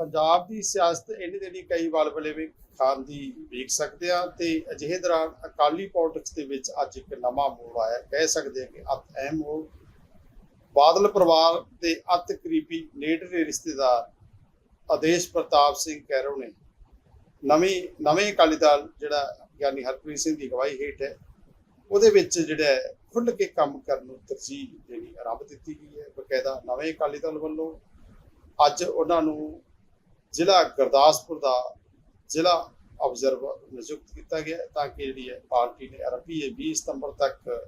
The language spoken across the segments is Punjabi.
ਪੰਜਾਬ ਦੀ ਸਿਆਸਤ ਇਹਨੇ ਦੇਣੀ ਕਈ ਬਲਬਲੇ ਵੀ ਖਾਨ ਦੀ ਵੇਖ ਸਕਦੇ ਆ ਤੇ ਅਜਿਹੇ ਦੌਰਾਨ ਅਕਾਲੀ ਪੋਲਿਟਿਕਸ ਦੇ ਵਿੱਚ ਅੱਜ ਇੱਕ ਨਵਾਂ ਮੋੜ ਆਇਆ। ਕਹਿ ਸਕਦੇ ਆ ਕਿ ਅਤ ਅਹਿਮ ਮੋੜ। ਬਾਦਲ ਪਰਿਵਾਰ ਦੇ ਅਤ ਕਰੀਬੀ ਨੇੜਲੇ ਰਿਸ਼ਤੇਦਾਰ ਆਦੇਸ਼ ਪ੍ਰਤਾਪ ਸਿੰਘ ਕੈਰੋ ਨੇ ਨਵੇਂ ਨਵੇਂ ਅਕਾਲੀ ਦਲ ਜਿਹੜਾ ਗਿਆਨੀ ਹਰਪ੍ਰੀਤ ਸਿੰਘ ਦੀ ਅਗਵਾਈ ਹੇਠ ਹੈ, ਉਹਦੇ ਵਿੱਚ ਜਿਹੜਾ ਹੈ ਖੁੱਲ੍ਹ ਕੇ ਕੰਮ ਕਰਨ ਨੂੰ ਤਰਜੀਹ ਦੇਣੀ ਆਰੰਭ ਦਿੱਤੀ ਗਈ ਹੈ। ਬਕਾਇਦਾ ਨਵੇਂ ਅਕਾਲੀ ਦਲ ਵੱਲੋਂ ਅੱਜ ਉਹਨਾਂ ਨੂੰ ਜ਼ਿਲ੍ਹਾ ਗੁਰਦਾਸਪੁਰ ਦਾ ਜ਼ਿਲ੍ਹਾ ਆਬਜ਼ਰਵਰ ਨਿਯੁਕਤ ਕੀਤਾ ਗਿਆ ਤਾਂ ਕਿ ਜਿਹੜੀ ਹੈ ਪਾਰਟੀ ਨੇ ਆਰੰਭੀ 20 ਸਤੰਬਰ ਤੱਕ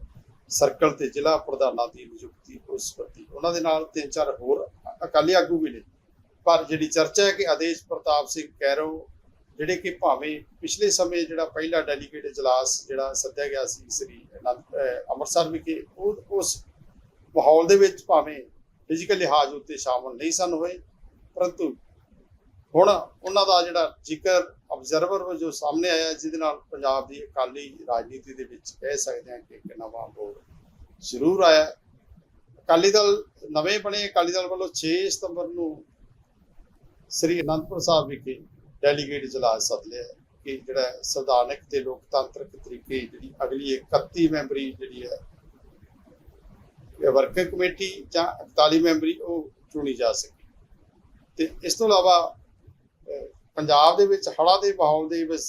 ਸਰਕਲ ਤੇ ਜ਼ਿਲ੍ਹਾ ਪ੍ਰਧਾਨਾਂ ਦੀ ਨਿਯੁਕਤੀ ਉਸ ਪ੍ਰਤੀ ਉਹਨਾਂ ਦੇ ਨਾਲ ਤਿੰਨ ਚਾਰ ਹੋਰ ਅਕਾਲੀ ਆਗੂ ਵੀ ਨੇ। ਪਰ ਜਿਹੜੀ ਚਰਚਾ ਹੈ ਕਿ ਆਦੇਸ਼ ਪ੍ਰਤਾਪ ਸਿੰਘ ਕੈਰੋ ਜਿਹੜੇ ਕਿ ਭਾਵੇਂ ਪਿਛਲੇ ਸਮੇਂ ਜਿਹੜਾ ਪਹਿਲਾ ਡੈਲੀਗੇਟ ਇਜਲਾਸ ਜਿਹੜਾ ਸੱਦਿਆ ਗਿਆ ਸੀ ਸ੍ਰੀ ਅਨੰਦ ਅੰਮ੍ਰਿਤਸਰ ਵਿਖੇ, ਉਹ, ਉਸ ਮਾਹੌਲ ਦੇ ਵਿੱਚ ਭਾਵੇਂ ਫਿਜ਼ੀਕਲ ਲਿਹਾਜ਼ ਉੱਤੇ ਸ਼ਾਮਲ ਨਹੀਂ ਸਨ ਹੋਏ, ਪਰੰਤੂ ਹੁਣ ਉਹਨਾਂ ਦਾ ਜਿਹੜਾ ਜ਼ਿਕਰ ਆਬਜ਼ਰਵਰ ਵਜੋਂ ਸਾਹਮਣੇ ਆਇਆ ਜਿਹਦੇ ਨਾਲ ਪੰਜਾਬ ਦੀ ਅਕਾਲੀ ਰਾਜਨੀਤੀ ਦੇ ਵਿੱਚ ਕਹਿ ਸਕਦੇ ਹਾਂ ਕਿ ਇੱਕ ਨਵਾਂ ਮੋੜ ਜ਼ਰੂਰ ਆਇਆ ਅਕਾਲੀ ਦਲ ਨਵੇਂ ਬਣੇ, ਅਕਾਲੀ ਦਲ ਵੱਲੋਂ 6 ਸਤੰਬਰ ਨੂੰ ਸ੍ਰੀ ਅਨੰਦਪੁਰ ਸਾਹਿਬ ਵਿਖੇ ਡੈਲੀਗੇਟ ਇਜਲਾਸ ਸੱਦ ਲਿਆ ਕਿ ਜਿਹੜਾ ਸੰਵਿਧਾਨਕ ਤੇ ਲੋਕਤੰਤਰਕ ਤਰੀਕੇ ਜਿਹੜੀ ਅਗਲੀ 31 ਮੈਂਬਰੀ ਜਿਹੜੀ ਹੈ ਵਰਕਿੰਗ ਕਮੇਟੀ ਜਾਂ 41 ਮੈਂਬਰੀ ਉਹ ਚੁਣੀ ਜਾ ਸਕੇ। ਤੇ ਇਸ ਤੋਂ ਇਲਾਵਾ ਪੰਜਾਬ ਦੇ ਵਿੱਚ, ਹੜ੍ਹਾਂ ਦੇ ਮਾਹੌਲ ਦੇ ਵਿੱਚ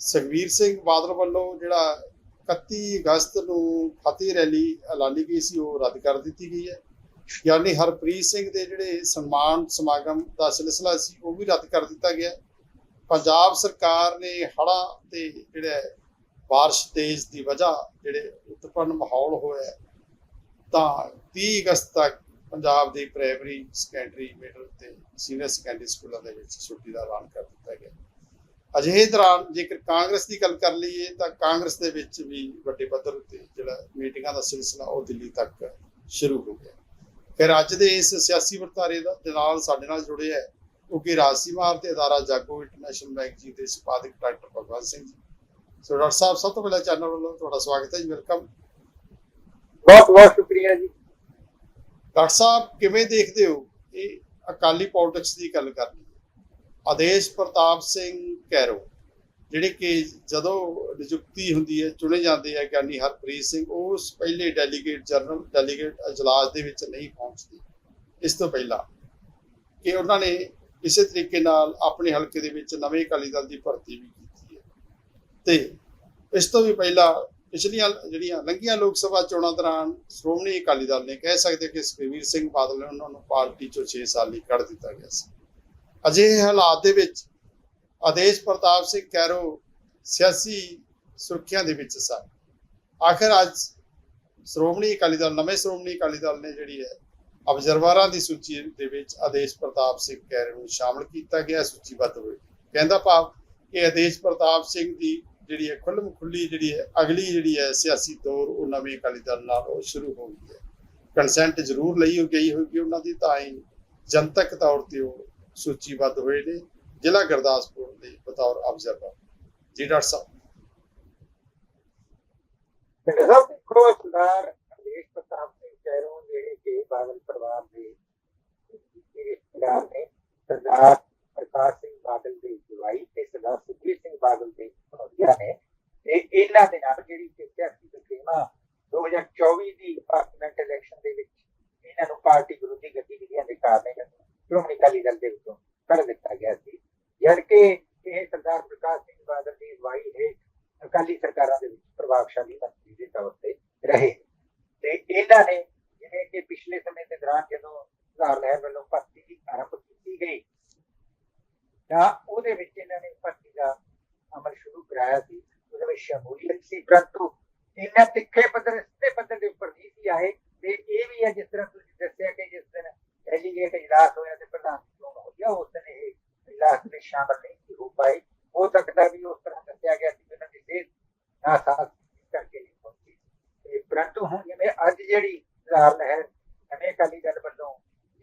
ਸੁਖਵੀਰ ਸਿੰਘ ਬਾਦਲ ਵੱਲੋਂ ਜਿਹੜਾ 31 ਅਗਸਤ ਨੂੰ ਫਤਿਹ ਰੈਲੀ, ਐਲਾਨੀ ਗਈ ਸੀ, ਉਹ ਰੱਦ ਕਰ ਦਿੱਤੀ ਗਈ ਹੈ। ਯਾਨੀ ਹਰਪ੍ਰੀਤ ਸਿੰਘ ਦੇ ਜਿਹੜੇ ਸਨਮਾਨ ਸਮਾਗਮ ਦਾ ਸਿਲਸਿਲਾ ਸੀ, ਉਹ ਵੀ ਰੱਦ ਕਰ ਦਿੱਤਾ ਗਿਆ। ਪੰਜਾਬ ਸਰਕਾਰ ਨੇ ਹੜ੍ਹਾਂ ਤੇ ਜਿਹੜਾ ਹੈ ਬਾਰਿਸ਼ ਤੇਜ਼ ਦੀ ਵਜ੍ਹਾ ਜਿਹੜੇ ਉਤਪੰਨ ਮਾਹੌਲ ਹੋਇਆ, ਤਾਂ 30 ਅਗਸਤ ਤੱਕ ਪੰਜਾਬ ਦੇ ਪ੍ਰਾਇਮਰੀ ਸੈਕੰਡਰੀ ਮਿਡਲ ਤੇ ਸੀਨੀਅਰ ਸੈਕੰਡਰੀ ਸਕੂਲਾਂ ਦੇ ਵਿੱਚ ਛੁੱਟੀ ਦਾ ਐਲਾਨ ਕਰ ਦਿੱਤਾ ਗਿਆ। ਅਜਿਹੇ ਦੌਰਾਨ ਜੇਕਰ ਕਾਂਗਰਸ ਦੀ ਗੱਲ ਕਰ ਲਈਏ ਤਾਂ ਕਾਂਗਰਸ ਦੇ ਵਿੱਚ ਵੀ ਵੱਡੇ ਪੱਧਰ ਉੱਤੇ ਜਿਹੜਾ ਮੀਟਿੰਗਾਂ ਦਾ ਸਿਲਸਿਲਾ ਉਹ ਦਿੱਲੀ ਤੱਕ ਸ਼ੁਰੂ ਹੋ ਗਿਆ। ਫਿਰ ਅੱਜ ਦੇ ਇਸ ਸਿਆਸੀ ਵਰਤਾਰੇ ਦਾ- ਦੇ ਨਾਲ ਸਾਡੇ ਨਾਲ ਜੁੜੇ ਹੈ ਉਹ ਕਿ ਰਾਜਸੀਮਾਰ ਤੇ ਅਦਾਰਾ ਜਾਗੋ ਇੰਟਰਨੈਸ਼ਨਲ ਬੈਂਕ ਜੀ ਦੇ ਸੰਪਾਦਕ doctor Bhagwant Singh ji. So doctor ਸਾਹਿਬ, ਸਭ ਤੋਂ ਪਹਿਲਾਂ ਚੈਨਲ ਵੱਲੋਂ ਤੁਹਾਡਾ ਸਵਾਗਤ ਹੈ ਜੀ, ਵੈਲਕਮ। ਬਹੁਤ ਬਹੁਤ ਸ਼ੁਕਰੀਆ ਜੀ। ਡਾਕਟਰ ਸਾਹਿਬ, ਕਿਵੇਂ ਦੇਖਦੇ ਹੋ ਇਹ ਅਕਾਲੀ ਪੋਲਿਟਿਕਸ ਦੀ ਗੱਲ ਕਰਨੀ? ਆਦੇਸ਼ ਪ੍ਰਤਾਪ ਸਿੰਘ ਕੈਰੋ, ਜਿਹੜੇ ਕਿ ਜਦੋਂ ਨਿਯੁਕਤੀ ਹੁੰਦੀ ਹੈ, ਚੁਣੇ ਜਾਂਦੇ ਆ ਗਿਆਨੀ ਹਰਪ੍ਰੀਤ ਸਿੰਘ, ਉਸ ਪਹਿਲੇ ਡੈਲੀਗੇਟ ਜਨਰਲ ਡੈਲੀਗੇਟ ਅਜਲਾਸ ਦੇ ਵਿੱਚ ਨਹੀਂ ਪਹੁੰਚਦੇ। ਇਸ ਤੋਂ ਪਹਿਲਾਂ ਕਿ ਉਹਨਾਂ ਨੇ ਇਸੇ ਤਰੀਕੇ ਨਾਲ ਆਪਣੇ ਹਲਕੇ ਦੇ ਵਿੱਚ ਨਵੇਂ ਅਕਾਲੀ ਦਲ ਦੀ ਭਰਤੀ ਵੀ ਕੀਤੀ ਹੈ। ਤੇ ਇਸ ਤੋਂ ਵੀ ਪਹਿਲਾਂ ਪਿਛਲੀਆਂ ਜਿਹੜੀਆਂ ਲੰਘੀਆਂ ਲੋਕ ਸਭਾ ਚੋਣਾਂ ਦੌਰਾਨ ਸ਼੍ਰੋਮਣੀ ਅਕਾਲੀ ਦਲ ਨੇ ਕਹਿ ਸਕਦੇ ਕਿ ਸੁਖਬੀਰ ਸਿੰਘ ਬਾਦਲ ਨੇ ਉਹਨਾਂ ਨੂੰ ਪਾਰਟੀ ਚੋਂ 6 ਸਾਲ ਲਈ ਕੱਢ ਦਿੱਤਾ ਗਿਆ ਸੀ। ਅਜਿਹੇ ਹਾਲਾਤ ਦੇ ਵਿੱਚ ਆਦੇਸ਼ ਪ੍ਰਤਾਪ ਸਿੰਘ ਕੈਰੋ ਸਿਆਸੀ ਸੁਰੱਖਿਆ ਦੇ ਵਿੱਚ ਸਨ। ਆਖਰ ਅੱਜ ਸ਼੍ਰੋਮਣੀ ਅਕਾਲੀ ਦਲ, ਨਵੇਂ ਸ਼੍ਰੋਮਣੀ ਅਕਾਲੀ ਦਲ ਨੇ ਜਿਹੜੀ ਹੈ ਅਬਜ਼ਰਵਰਾਂ ਦੀ ਸੂਚੀ ਦੇ ਵਿੱਚ ਆਦੇਸ਼ ਪ੍ਰਤਾਪ ਸਿੰਘ ਕੈਰੋ ਨੂੰ ਸ਼ਾਮਲ ਕੀਤਾ ਗਿਆ, ਸੂਚੀਬੱਧ ਹੋਏ। ਕਹਿੰਦਾ ਭਾਵ ਕਿ ਆਦੇਸ਼ ਪ੍ਰਤਾਪ ਸਿੰਘ ਦੀ ਜਿਹੜੀ ਹੈ ਖੁੱਲ੍ਹ ਖੁੱਲੀ ਜਿਹੜੀ ਹੈ, ਅਗਲੀ ਜਿਹੜੀ ਹੈ ਸਿਆਸੀ ਦੌਰ, ਉਹ ਨਵੇਂ ਅਕਾਲੀ ਦਲ ਨਾਲ ਉਹ ਸ਼ੁਰੂ ਹੋ ਗਈ ਹੈ। ਕੰਸੈਂਟ ਜ਼ਰੂਰ ਲਈ ਹੋ ਗਈ ਹੋਗੀ ਉਹਨਾਂ ਦੀ, ਤਾਂ ਹੀ ਜਨਤਕ ਤੌਰ ਤੇ ਉਹ ਸੂਚੀਬੱਧ ਹੋਏ ਨੇ। ਜ਼ਿਲ੍ਹਾ ਗੁਰਦਾਸਪੁਰ ਦੇ ਬਤੌਰ ਅਬਜ਼ਰਵਰ, ਜੀ ਡਾਕਟਰ ਸਾਹਿਬ। ਤੇ ਦੇਖੋ, ਸਰਦਾਰ ਦੇਸ਼ ਪ੍ਰਤਾਪ ਸਿੰਘ ਕੈਰੋਂ ਜਿਹੜੇ ਕਿ ਬਾਦਲ ਪਰਿਵਾਰ ਦੇ ਰਿਸ਼ਤੇਦਾਰ ਨੇ, ਸਰਦਾਰ ਪ੍ਰਕਾਸ਼ ਸਿੰਘ ਬਾਦਲ ਦੇ ਜਵਾਈ ਤੇ ਸਰਦਾਰ ਸੁਖਬੀਰ ਸਿੰਘ ਬਾਦਲ ਦੇ ਭਣੋਈਆ ਨੇ ਤੇ ਇਹਨਾਂ ਦੇ ਨਾਲ ਜਿਹੜੀ ਸਿਆਸੀ ਤਕਰੀਮਾ 2024 ਦੀ ਪਾਰਲੀਮੈਂਟ ਇਲੈਕਸ਼ਨ ਦੇ ਵਿੱਚ ਇਹਨਾਂ ਨੂੰ ਪਾਰਟੀ ਵਿਰੋਧੀ ਗਤੀਵਿਧੀਆਂ ਦੇ ਕਾਰਨ ਸ਼੍ਰੋਮਣੀ ਅਕਾਲੀ ਦਲ ਦੇ ਵਿੱਚੋਂ ਕੱਢ ਦਿੱਤਾ ਗਿਆ ਸੀ ਜਦ ਕਿ ਇਹ ਸਰਦਾਰ ਪ੍ਰਕਾਸ਼ ਸਿੰਘ ਬਾਦਲ ਦੀ ਅਗਵਾਈ ਹੇਠ ਅਕਾਲੀ ਸਰਕਾਰਾਂ ਦੇ ਵਿੱਚ ਪ੍ਰਭਾਵਸ਼ਾਲੀ ਮੰਤਰੀ ਦੇ ਤੌਰ ਤੇ ਰਹੇ ਤੇ ਇਹਨਾਂ ਨੇ ਜਿਵੇਂ ਕਿ ਪਿਛਲੇ ਸਮੇਂ ਦੇ ਦੌਰਾਨ ਜਦੋਂ ਸੁਧਾਰ ਲਹਿਰ ਵੱਲੋਂ ਭਰਤੀ ਆਰੰਭ ਕੀਤੀ ਗਈ ਤਾਂ ਉਹਦੇ ਵਿੱਚ ਇਹਨਾਂ ਨੇ ਭਰਤੀ ਦਾ ਅਮਲ ਸ਼ੁਰੂ ਕਰਾਇਆ ਸੀ। ਉਹਦੇ ਵਿੱਚ ਸ਼ਮੂਲੀਅਤ ਸੀ, ਪਰੰਤੂ ਇਹਨਾਂ ਤਿੱਖੇ ਪੱਧਰ, ਸਿੱਧੇ ਪੱਧਰ ਦੇ ਉੱਪਰ ਨਹੀਂ ਸੀ ਆਏ। ਤੇ ਇਹ ਵੀ ਹੈ ਜਿਸ ਤਰ੍ਹਾਂ ਤੁਸੀਂ ਦੱਸਿਆ ਕਿ ਜਿਸ ਦਿਨ ਡੈਲੀਗੇਟ ਇਜਲਾਸ ਹੋਇਆ ਤੇ ਪ੍ਰਧਾਨ ਚੋਣ ਹੋਇਆ ਉਸ ਦਿਨ ਇਹ ਇਜਲਾਸ ਵਿੱਚ ਸ਼ਾਮਲ ਨਹੀਂ ਸੀ ਹੋ ਪਾਏ ਹੋ ਸਕਦਾ ਵੀ ਉਸ ਤਰ੍ਹਾਂ ਦੱਸਿਆ ਗਿਆ ਸੀ ਕਿ ਉਹਨਾਂ ਦੀ ਸਿਹਤ ਨਾ ਸਾਥ ਕਰਕੇ ਨਹੀਂ ਪਹੁੰਚੀ ਤੇ ਪਰੰਤੂ ਹੁਣ ਜਿਵੇਂ ਅੱਜ ਜਿਹੜੀ ਸੁਧਾਰ ਲਹਿਰ ਨਵੇਂ ਅਕਾਲੀ ਦਲ ਵੱਲੋਂ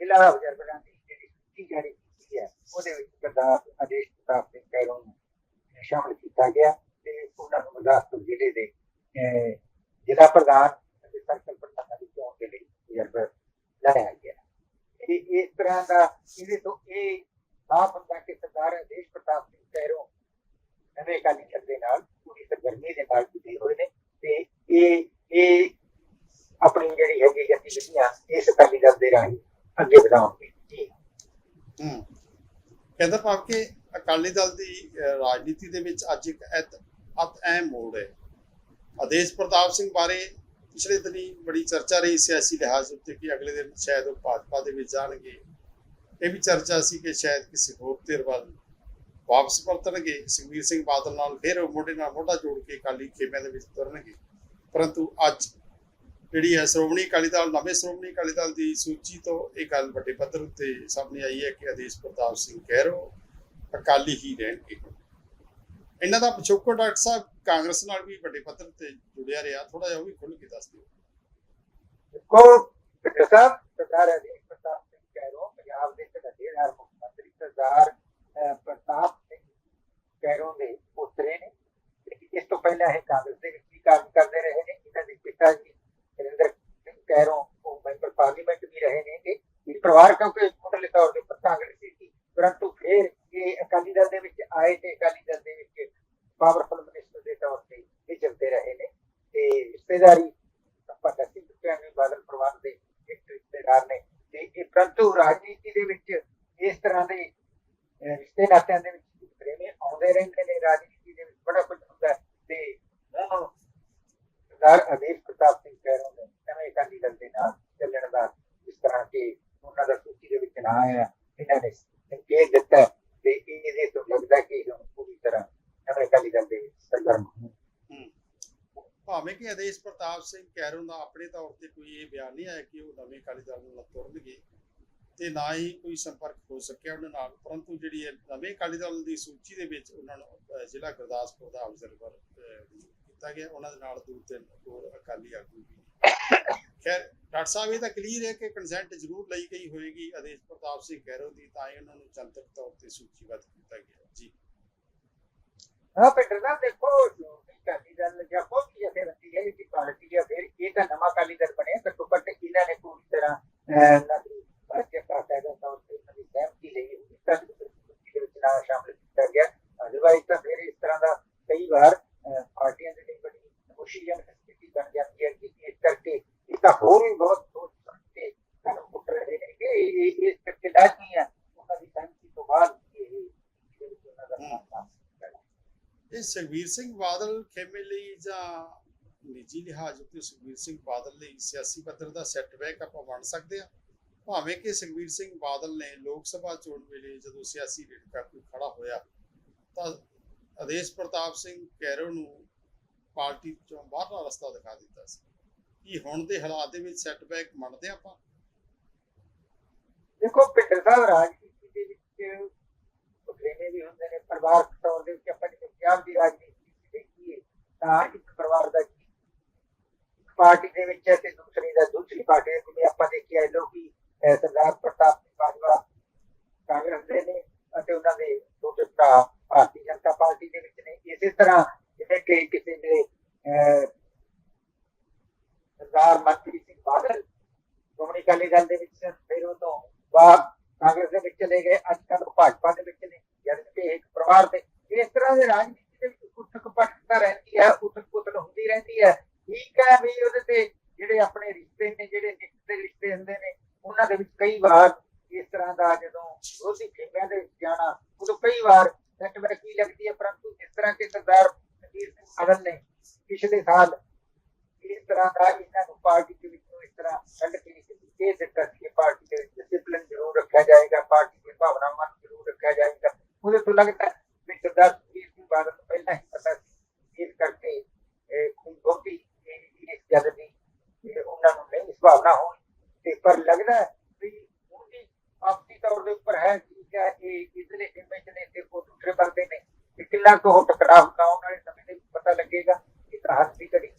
ਜ਼ਿਲ੍ਹਾ ਅਬਜ਼ਰਵਰਾਂ ਦੀ ਜਿਹੜੀ ਸੂਚੀ ਜਾਰੀ ਕੀਤੀ ਹੈ ਉਹਦੇ ਵਿੱਚ ਸਰਦਾਰ ਆਦੇਸ਼ ਪ੍ਰਤਾਪ ਸਿੰਘ ਕੈਰੋਂ ਨੂੰ ਸ਼ਾਮਲ ਕੀਤਾ ਗਿਆ ਤੇ ਉਹਨਾਂ ਨੂੰ ਗੁਰਦਾਸਪੁਰ ਜ਼ਿਲ੍ਹੇ ਦੇ ਅਹ, ਜ਼ਿਲ੍ਹਾ ਪ੍ਰਧਾਨ ਅਤੇ ਸਰਕਲ ਪ੍ਰਧਾਨਾਂ ਦੀ ਚੋਣ ਦੇ ਲਈ ਰਿਜ਼ਰਵਰ ਲਾਇਆ ਗਿਆ ਇਹ ਇਸ ਤਰ੍ਹਾਂ ਦਾ ਇਹਦੇ ਤੋਂ ਇਹ ਸਾਫ਼ ਹੁੰਦਾ ਕਿ ਸਰਦਾਰ ਆਦੇਸ਼ ਪ੍ਰਤਾਪ ਸਿੰਘ ਕੈਰੋਂ ਨਵੇਂ ਅਕਾਲੀ ਦਲ ਦੇ ਨਾਲ ਪੂਰੀ ਸਰਗਰਮੀ ਦੇ ਨਾਲ ਜੁੜੇ ਹੋਏ ਨੇ ਤੇ ਇਹ ਇਹ ਆਪਣੀ ਜਿਹੜੀ ਹੈਗੀ ਗਤੀਵਿਧੀਆਂ ਇਸ ਅਕਾਲੀ ਦਲ ਦੇ ਰਾਹੀਂ ਅੱਗੇ ਵਧਾਉਣਗੇ। ਜੀ। ਹੂੰ। ਕਹਿੰਦਾ ਭਾਵ ਕਿ ਅਕਾਲੀ ਦਲ ਦੀ ਰਾਜਨੀਤੀ ਦੇ ਵਿੱਚ ਅੱਜ ਇੱਕ ਅਤ ਅਹਿਮ ਮੋੜ ਹੈ। ਆਦੇਸ਼ ਪ੍ਰਤਾਪ ਸਿੰਘ ਬਾਰੇ ਪਿਛਲੇ ਦਿਨੀ ਬੜੀ ਚਰਚਾ ਰਹੀ ਸਿਆਸੀ ਲਿਹਾਜ਼ ਉੱਤੇ ਕਿ ਅਗਲੇ ਦਿਨ ਸ਼ਾਇਦ ਉਹ ਭਾਜਪਾ ਦੇ ਵਿੱਚ ਜਾਣਗੇ। ਇਹ ਵੀ ਚਰਚਾ ਸੀ ਕਿ ਸ਼ਾਇਦ ਕਿਸੇ ਹੋਰ ਧਿਰ ਵੱਲ ਵਾਪਸ ਪਰਤਣਗੇ। ਸੁਖਬੀਰ ਸਿੰਘ ਬਾਦਲ ਨਾਲ ਫਿਰ ਉਹ ਮੋਢੇ ਨਾਲ ਮੋਢਾ ਜੋੜ ਕੇ ਅਕਾਲੀ ਖੇਮਿਆਂ ਦੇ ਵਿੱਚ ਤੁਰਨਗੇ। ਪਰੰਤੂ ਅੱਜ ਜਿਹੜੀ ਹੈ ਸ਼੍ਰੋਮਣੀ ਅਕਾਲੀ ਦਲ, ਨਵੇਂ ਸ਼੍ਰੋਮਣੀ ਅਕਾਲੀ ਦਲ ਦੀ ਸੂਚੀ ਤੋਂ ਇਹ ਗੱਲ ਵੱਡੇ ਪੱਧਰ ਉੱਤੇ ਸਾਹਮਣੇ ਆਈ ਹੈ ਕਿ ਆਦੇਸ਼ ਪ੍ਰਤਾਪ ਸਿੰਘ ਕਹਿਰੋ ਅਕਾਲੀ ਹੀ ਰਹਿਣਗੇ। ਇਹਨਾਂ ਦਾ ਪਿਛੋਕੜ ਡਾਕਟਰ ਸਾਹਿਬ ਕਾਂਗਰਸ ਨਾਲ ਵੀ ਵੱਡੇ ਪੱਧਰ ਤੇ ਜੁੜਿਆ ਰਿਹਾ। ਥੋੜਾ ਜਿਹਾ ਉਹ ਵੀ ਖੁੱਲ੍ਹ ਕੇ ਦੱਸ ਦਿਓ। ਦੇਖੋ ਪਿੰਡ ਸਾਹਿਬ, ਸਰਦਾਰ ਆਦੇਸ਼ ਪ੍ਰਤਾਪ ਸਿੰਘ ਕੈਰੋਂ ਪੰਜਾਬ ਦੇ ਸੱਜੇਦਾਰ ਮੁੱਖ ਮੰਤਰੀ ਸਰਦਾਰ ਪ੍ਰਤਾਪ ਸਿੰਘ ਕੈਰੋਂ ਦੇ ਪੁੱਤਰੇ ਨੇ। ਇਸ ਤੋਂ ਪਹਿਲਾਂ ਇਹ ਕਾਂਗਰਸ ਦੇ ਵਿੱਚ ਕੰਮ ਕਰਦੇ ਰਹੇ ਨੇ ਇਹਨਾਂ ਦੇ ਪਿਤਾ ਜੀ ਨਰਿੰਦਰ ਸਿੰਘ ਕੈਰੋਂ ਉਹ ਮੈਂਬਰ ਪਾਰਲੀਮੈਂਟ ਵੀ ਰਹੇ ਨੇ ਤੇ ਇਹ ਪਰਿਵਾਰ ਕਿਉਂਕਿ ਮੁੱਢਲੇ ਤੌਰ ਦੇ ਕਾਂਗਰਸੀ ਸੀ ਪਰੰਤੂ ਫਿਰ ਇਹ ਅਕਾਲੀ ਦਲ ਦੇ ਵਿੱਚ ਆਏ ਤੇ ਅਕਾਲੀ ਦਲ ਦੇ ਵਿੱਚ ਪਾਵਰਫੁਲ ਮਿਨਿਸਟਰ ਦੇ ਤੌਰ ਤੇ ਇਹ ਚੱਲਦੇ ਰਹੇ ਨੇ। ਤੇ ਰਿਸ਼ਤੇਦਾਰੀ ਭਗਤ ਸਿੰਘ ਭੈਣੀ ਬਾਦਲ ਪਰਿਵਾਰ ਦੇ ਇੱਕ ਰਿਸ਼ਤੇਦਾਰ ਨੇ। ਤੇ ਇਹ ਪਰੰਤੂ ਰਾਜਨੀਤੀ ਦੇ ਵਿੱਚ ਇਸ ਤਰ੍ਹਾਂ ਦੇ ਅਹ, ਰਿਸ਼ਤੇ ਨਾਤਿਆਂ ਦੇ ਵਿੱਚ ਪ੍ਰੇਮੀ ਆਉਂਦੇ ਰਹਿੰਦੇ ਨੇ ਰਾਜਨੀਤੀ ਦੇ ਵਿੱਚ ਬੜਾ ਕੁਝ ਹੁੰਦਾ ਹੈ ਤੇ ਹੁਣ ਸਰਦਾਰ ਆਦੇਸ਼ ਪ੍ਰਤਾਪ ਸਿੰਘ ਕਹਿਰੋਂ ਨੇ ਨਵੇਂ ਅਕਾਲੀ ਦਲ ਦੇ ਨਾਲ ਚੱਲਣ ਦਾ ਇਸ ਤਰ੍ਹਾਂ ਕਿ ਉਹਨਾਂ ਦਾ ਸੂਚੀ ਦੇ ਵਿੱਚ ਨਾਂ ਆਇਆ ਇਹਨਾਂ ਨੇ ਸੰਕੇਤ ਦਿੱਤਾ ਤੇ ਇਹਦੇ ਤੋਂ ਲੱਗਦਾ ਕਿ ਹੁਣ ਪੂਰੀ ਤਰ੍ਹਾਂ ਨਵੇਂ ਅਕਾਲੀ ਦਲ ਦੇ ਵਿੱਚ ਸਰਗਰਮ ਹੋਣ ਹੂੰ ਭਾਵੇਂ ਕਿ ਆਦੇਸ਼ ਪ੍ਰਤਾਪ ਸਿੰਘ ਕੈਰੋਂ ਦਾ ਆਪਣੇ ਤੌਰ ਤੇ ਕੋਈ ਇਹ ਬਿਆਨ ਨਹੀਂ ਆਇਆ ਕਿ ਉਹ ਨਵੇਂ ਅਕਾਲੀ ਦਲ ਨਾਲ ਤੁਰਨਗੇ ਤੇ ਨਾ ਹੀ ਕੋਈ ਸੰਪਰਕ ਹੋ ਸਕਿਆ ਉਹਨਾਂ ਨਾਲ ਪਰੰਤੂ ਜਿਹੜੀ ਇਹ ਨਵੇਂ ਅਕਾਲੀ ਦਲ ਦੀ ਸੂਚੀ ਦੇ ਵਿੱਚ ਉਹਨਾਂ ਨੂੰ ਅਹ, ਜ਼ਿਲ੍ਹਾ ਗੁਰਦਾਸਪੁਰ ਦਾ ਆਬਜ਼ਰਵਰ ਕੀਤਾ ਗਿਆ ਉਹਨਾਂ ਦੇ ਨਾਲ ਦੋ ਤਿੰਨ ਹੋਰ ਅਕਾਲੀ ਆਗੂ ਵੀ ਨੇ। ਖੈਰ ਡਾਕਟਰ ਸਾਹਿਬ ਇਹ ਤਾਂ ਕਲੀਅਰ ਹੈ ਕਿ ਕੰਸੈਂਟ ਜ਼ਰੂਰ ਲਈ ਗਈ ਹੋਏਗੀ ਆਦੇਸ਼ ਪ੍ਰਤਾਪ ਸਿੰਘ ਕੈਰੋਂ ਦੀ ਤਾਂ ਹੀ ਉਹਨਾਂ ਨੂੰ ਜਨਤਕ ਤੌਰ ਤੇ ਸੂਚੀਬੱਧ ਕੀਤਾ ਗਿਆ ਜੀ ਹਾਂ ਪਿੰਡਰ ਸਾਹਿਬ ਦੇਖੋ ਸ਼੍ਰੋਮਣੀ ਅਕਾਲੀ ਦਲ ਜਾਂ ਕੋਈ ਵੀ ਜਥੇਬੰਦੀ ਹੈ ਕਿ ਪਾਰਟੀ ਹੈ ਫਿਰ ਇਹ ਤਾਂ ਨਵਾਂ ਅਕਾਲੀ ਦਲ ਬਣਿਆ ਘੱਟੋ ਘੱਟ ਇਹਨਾਂ ਨੇ ਪੂਰੀ ਤਰ੍ਹਾਂ ਅਹ, ਨਵੀਂ ਪਾਰਟੀ ਪਾਰਟੀ ਦਾ ਤੌਰ ਤੇ ਨਵੀਂ ਸਹਿਮਤੀ ਲਈ ਹੋਈ ਤਾਂ ਦੇ ਵਿੱਚ ਨਾ ਸ਼ਾਮਲ ਕੀਤਾ ਗਿਆ ਅਦਰਵਾਈਜ਼ ਤਾਂ ਫਿਰ ਇਸ ਤਰ੍ਹਾਂ ਦਾ ਕਈ ਵਾਰ ਅਹ, ਪਾਰਟੀਆਂ ਦੇ ਲਈ ਬੜੀ ਮੁਸ਼ਕਿਲ ਸਥਿਤੀ ਬਣ ਜਾਂਦੀ ਹੈ ਕਿ ਇਸ ਕਰਕੇ ਇਹ ਤਾਂ ਹੋਰ ਵੀ ਬਹੁਤ ਸੋਚ ਸਮਝ ਕੇ ਕਦਮ ਪੁੱਟ ਰਹੇ ਨੇ ਕਿ ਇਹ- ਇਹ ਇਸ ਕਰਕੇ ਲਾਜ਼ਮੀ ਹੈ ਉਹਨਾਂ ਦੀ ਸਹਿਮਤੀ ਤੋਂ ਬਾਅਦ ਇਹ ਇਹ ਸੁਖਬੀਰ ਸਿੰਘ ਬਾਦਲ ਖੇਮੇ ਲਈ ਜਾਂ ਨਿੱਜੀ ਲਿਹਾਜ਼ ਉੱਤੇ ਸੁਖਬੀਰ ਸਿੰਘ ਬਾਦਲ ਲਈ ਸਿਆਸੀ ਪੱਧਰ ਦਾ ਸੈਟਬੈਕ ਆਪਾਂ ਬਣ ਸਕਦੇ ਹਾਂ। ਭਾਵੇਂ ਕਿ ਸੁਖਬੀਰ ਸਿੰਘ ਬਾਦਲ ਨੇ ਲੋਕ ਸਭਾ ਚੋਣ ਵੇਲੇ ਜਦੋਂ ਸਿਆਸੀ ਰੇੜਕਾ ਕੋਈ ਖੜਾ ਹੋਇਆ, ਤਾਂ ਆਦੇਸ਼ ਪ੍ਰਤਾਪ ਸਿੰਘ ਕੈਰੋ ਨੂੰ ਪਾਰਟੀ ਚੋਂ ਬਾਹਰਲਾ ਰਸਤਾ ਦਿਖਾ ਦਿੱਤਾ ਸੀ। ਕੀ ਹੁਣ ਦੇ ਹਾਲਾਤ ਦੇ ਵਿੱਚ ਸੈਟਬੈਕ ਮੰਨਦੇ ਆਪਾਂ? ਦੇਖੋ ਪਿੰਡਰ ਸਾਹਿਬ ਰਾਜਨੀਤੀ ਦੇ ਵਿੱਚ ਬਖਰੇਵੇਂ ਵੀ ਹੁੰਦੇ ਨੇ, ਪਰਿਵਾਰਕ ਤੌਰ ਦੇ ਵਿੱਚ ਆਪਾਂ ਪੰਜਾਬ ਦੀ ਰਾਜਨੀਤੀ ਦੇਖੀਏ ਤਾਂ ਇੱਕ ਪਰਿਵਾਰ ਦਾ ਜੀ ਇੱਕ ਪਾਰਟੀ ਦੇ ਵਿੱਚ ਹੈ ਤੇ ਦੂਸਰੀ ਦਾ ਦੂਸਰੀ ਪਾਰਟੀ ਹੈ। ਜਿਵੇਂ ਆਪਾਂ ਦੇਖਿਆ ਇਹ ਲੋਕੀ ਅਹ ਸਰਦਾਰ ਪ੍ਰਤਾਪ ਸਿੰਘ ਬਾਜਵਾ ਕਾਂਗਰਸ ਦੇ ਨੇ ਅਤੇ ਉਹਨਾਂ ਦੇ ਛੋਟੇ ਭਰਾ ਭਾਰਤੀ ਜਨਤਾ ਪਾਰਟੀ ਦੇ ਵਿੱਚ ਨੇ। ਇਸੇ ਤਰ੍ਹਾਂ ਜਿਵੇਂ ਕਿ ਕਿਸੇ ਨੇ ਅਹ ਸਰਦਾਰ ਮੰਤਰੀ ਸਿੰਘ ਬਾਦਲ ਸ਼੍ਰੋਮਣੀ ਅਕਾਲੀ ਦਲ ਦੇ ਵਿੱਚ ਸਨ, ਫਿਰ ਉਹ ਤੋਂ ਬਾਅਦ ਕਾਂਗਰਸ ਦੇ ਵਿੱਚ ਚਲੇ ਗਏ। ਅੱਜ ਕੱਲ੍ਹ ਉਹ ਭਾਜਪਾ ਦੇ ਵਿੱਚ ਨੇ। ਜਦ ਕਿ ਇੱਕ ਪਰਿਵਾਰ ਦੇ ਇਸ ਤਰ੍ਹਾਂ ਦੇ ਰਾਜਨੀਤੀ ਦੇ ਵਿੱਚ ਉਥਕ ਪਟਕਤਾ ਰਹਿੰਦੀ ਹੈ ਉਥਕ ਪੁਤਲ ਹੁੰਦੀ ਰਹਿੰਦੀ ਹੈ ਠੀਕ ਹੈ ਵੀ ਉਹਦੇ ਤੇ ਜਿਹੜੇ ਆਪਣੇ ਰਿਸ਼ਤੇ ਨੇ ਜਿਹੜੇ ਨਿੱਤ ਦੇ ਰਿਸ਼ਤੇ ਹੁੰਦੇ ਨੇ ਉਹਨਾਂ ਦੇ ਵਿੱਚ ਕਈ ਵਾਰ ਇਸ ਤਰ੍ਹਾਂ ਦਾ ਜਦੋਂ ਵਿਰੋਧੀ ਖੇਮਿਆਂ ਦੇ ਜਾਣਾ, ਉਦੋਂ ਕਈ ਵਾਰ ਸੈਟਬੈਕ ਵੀ ਲੱਗਦੀ ਹੈ, ਪਰੰਤੂ ਜਿਸ ਤਰ੍ਹਾਂ ਕਿ ਸਰਦਾਰ ਸੁਖਬੀਰ ਸਿੰਘ ਬਾਦਲ ਨੇ ਪਿਛਲੇ ਸਾਲ ਇਸ ਤਰ੍ਹਾਂ ਦਾ ਇਹਨਾਂ ਨੂੰ ਪਾਰਟੀ ਦੇ ਵਿੱਚੋਂ ਇਸ ਤਰ੍ਹਾਂ ਕੱਢ ਕੇ ਇਹ ਦਿੱਤਾ ਕਿ ਪਾਰਟੀ ਦੇ ਵਿੱਚ ਡਿਸਪਲਿਨ ਜ਼ਰੂਰ ਰੱਖਿਆ ਜਾਏਗਾ, ਪਾਰਟੀ ਦੀ ਭਾਵਨਾਵਾਂ ਨੂੰ ਜ਼ਰੂਰ ਰੱਖਿਆ ਜਾਏਗਾ। ਉਹਦੇ ਤੋਂ ਲੱਗਦਾ ਵੀ ਸਰਦਾਰ ਸੁਖਬੀਰ ਸਿੰਘ ਬਾਦਲ ਨੂੰ ਪਹਿਲਾਂ ਹੀ ਪਤਾ ਸੀ ਇਸ ਕਰਕੇ ਕੋਈ ਬਹੁਤੀ ਇਸ ਗੱਲ ਦੀ ਉਹਨਾਂ ਨੂੰ ਨਹੀਂ, ਇਸ ਭਾਵਨਾ ਹੋਈ। ਤੇ ਪਰ ਲੱਗਦਾ ਆਪਸੀ ਤੌਰ ਦੇ ਉੱਪਰ ਹੈ ਠੀਕ ਇਹ ਇਸਲੇ ਇਮੇਜ ਨੇ ਤੇ ਉਹ ਦੂਸਰੇ ਬੰਦੇ ਨੇ ਕਿ ਕਿੰਨਾ ਕੁ ਉਹ ਟਕਰਾਅ ਹੁੰਦਾ ਉਹਨਾਂ ਦੇ ਸਮੇਂ ਦੇ ਪਤਾ ਲੱਗੇਗਾ ਕਿ ਤਾਂ ਦੀ ਘੜੀ।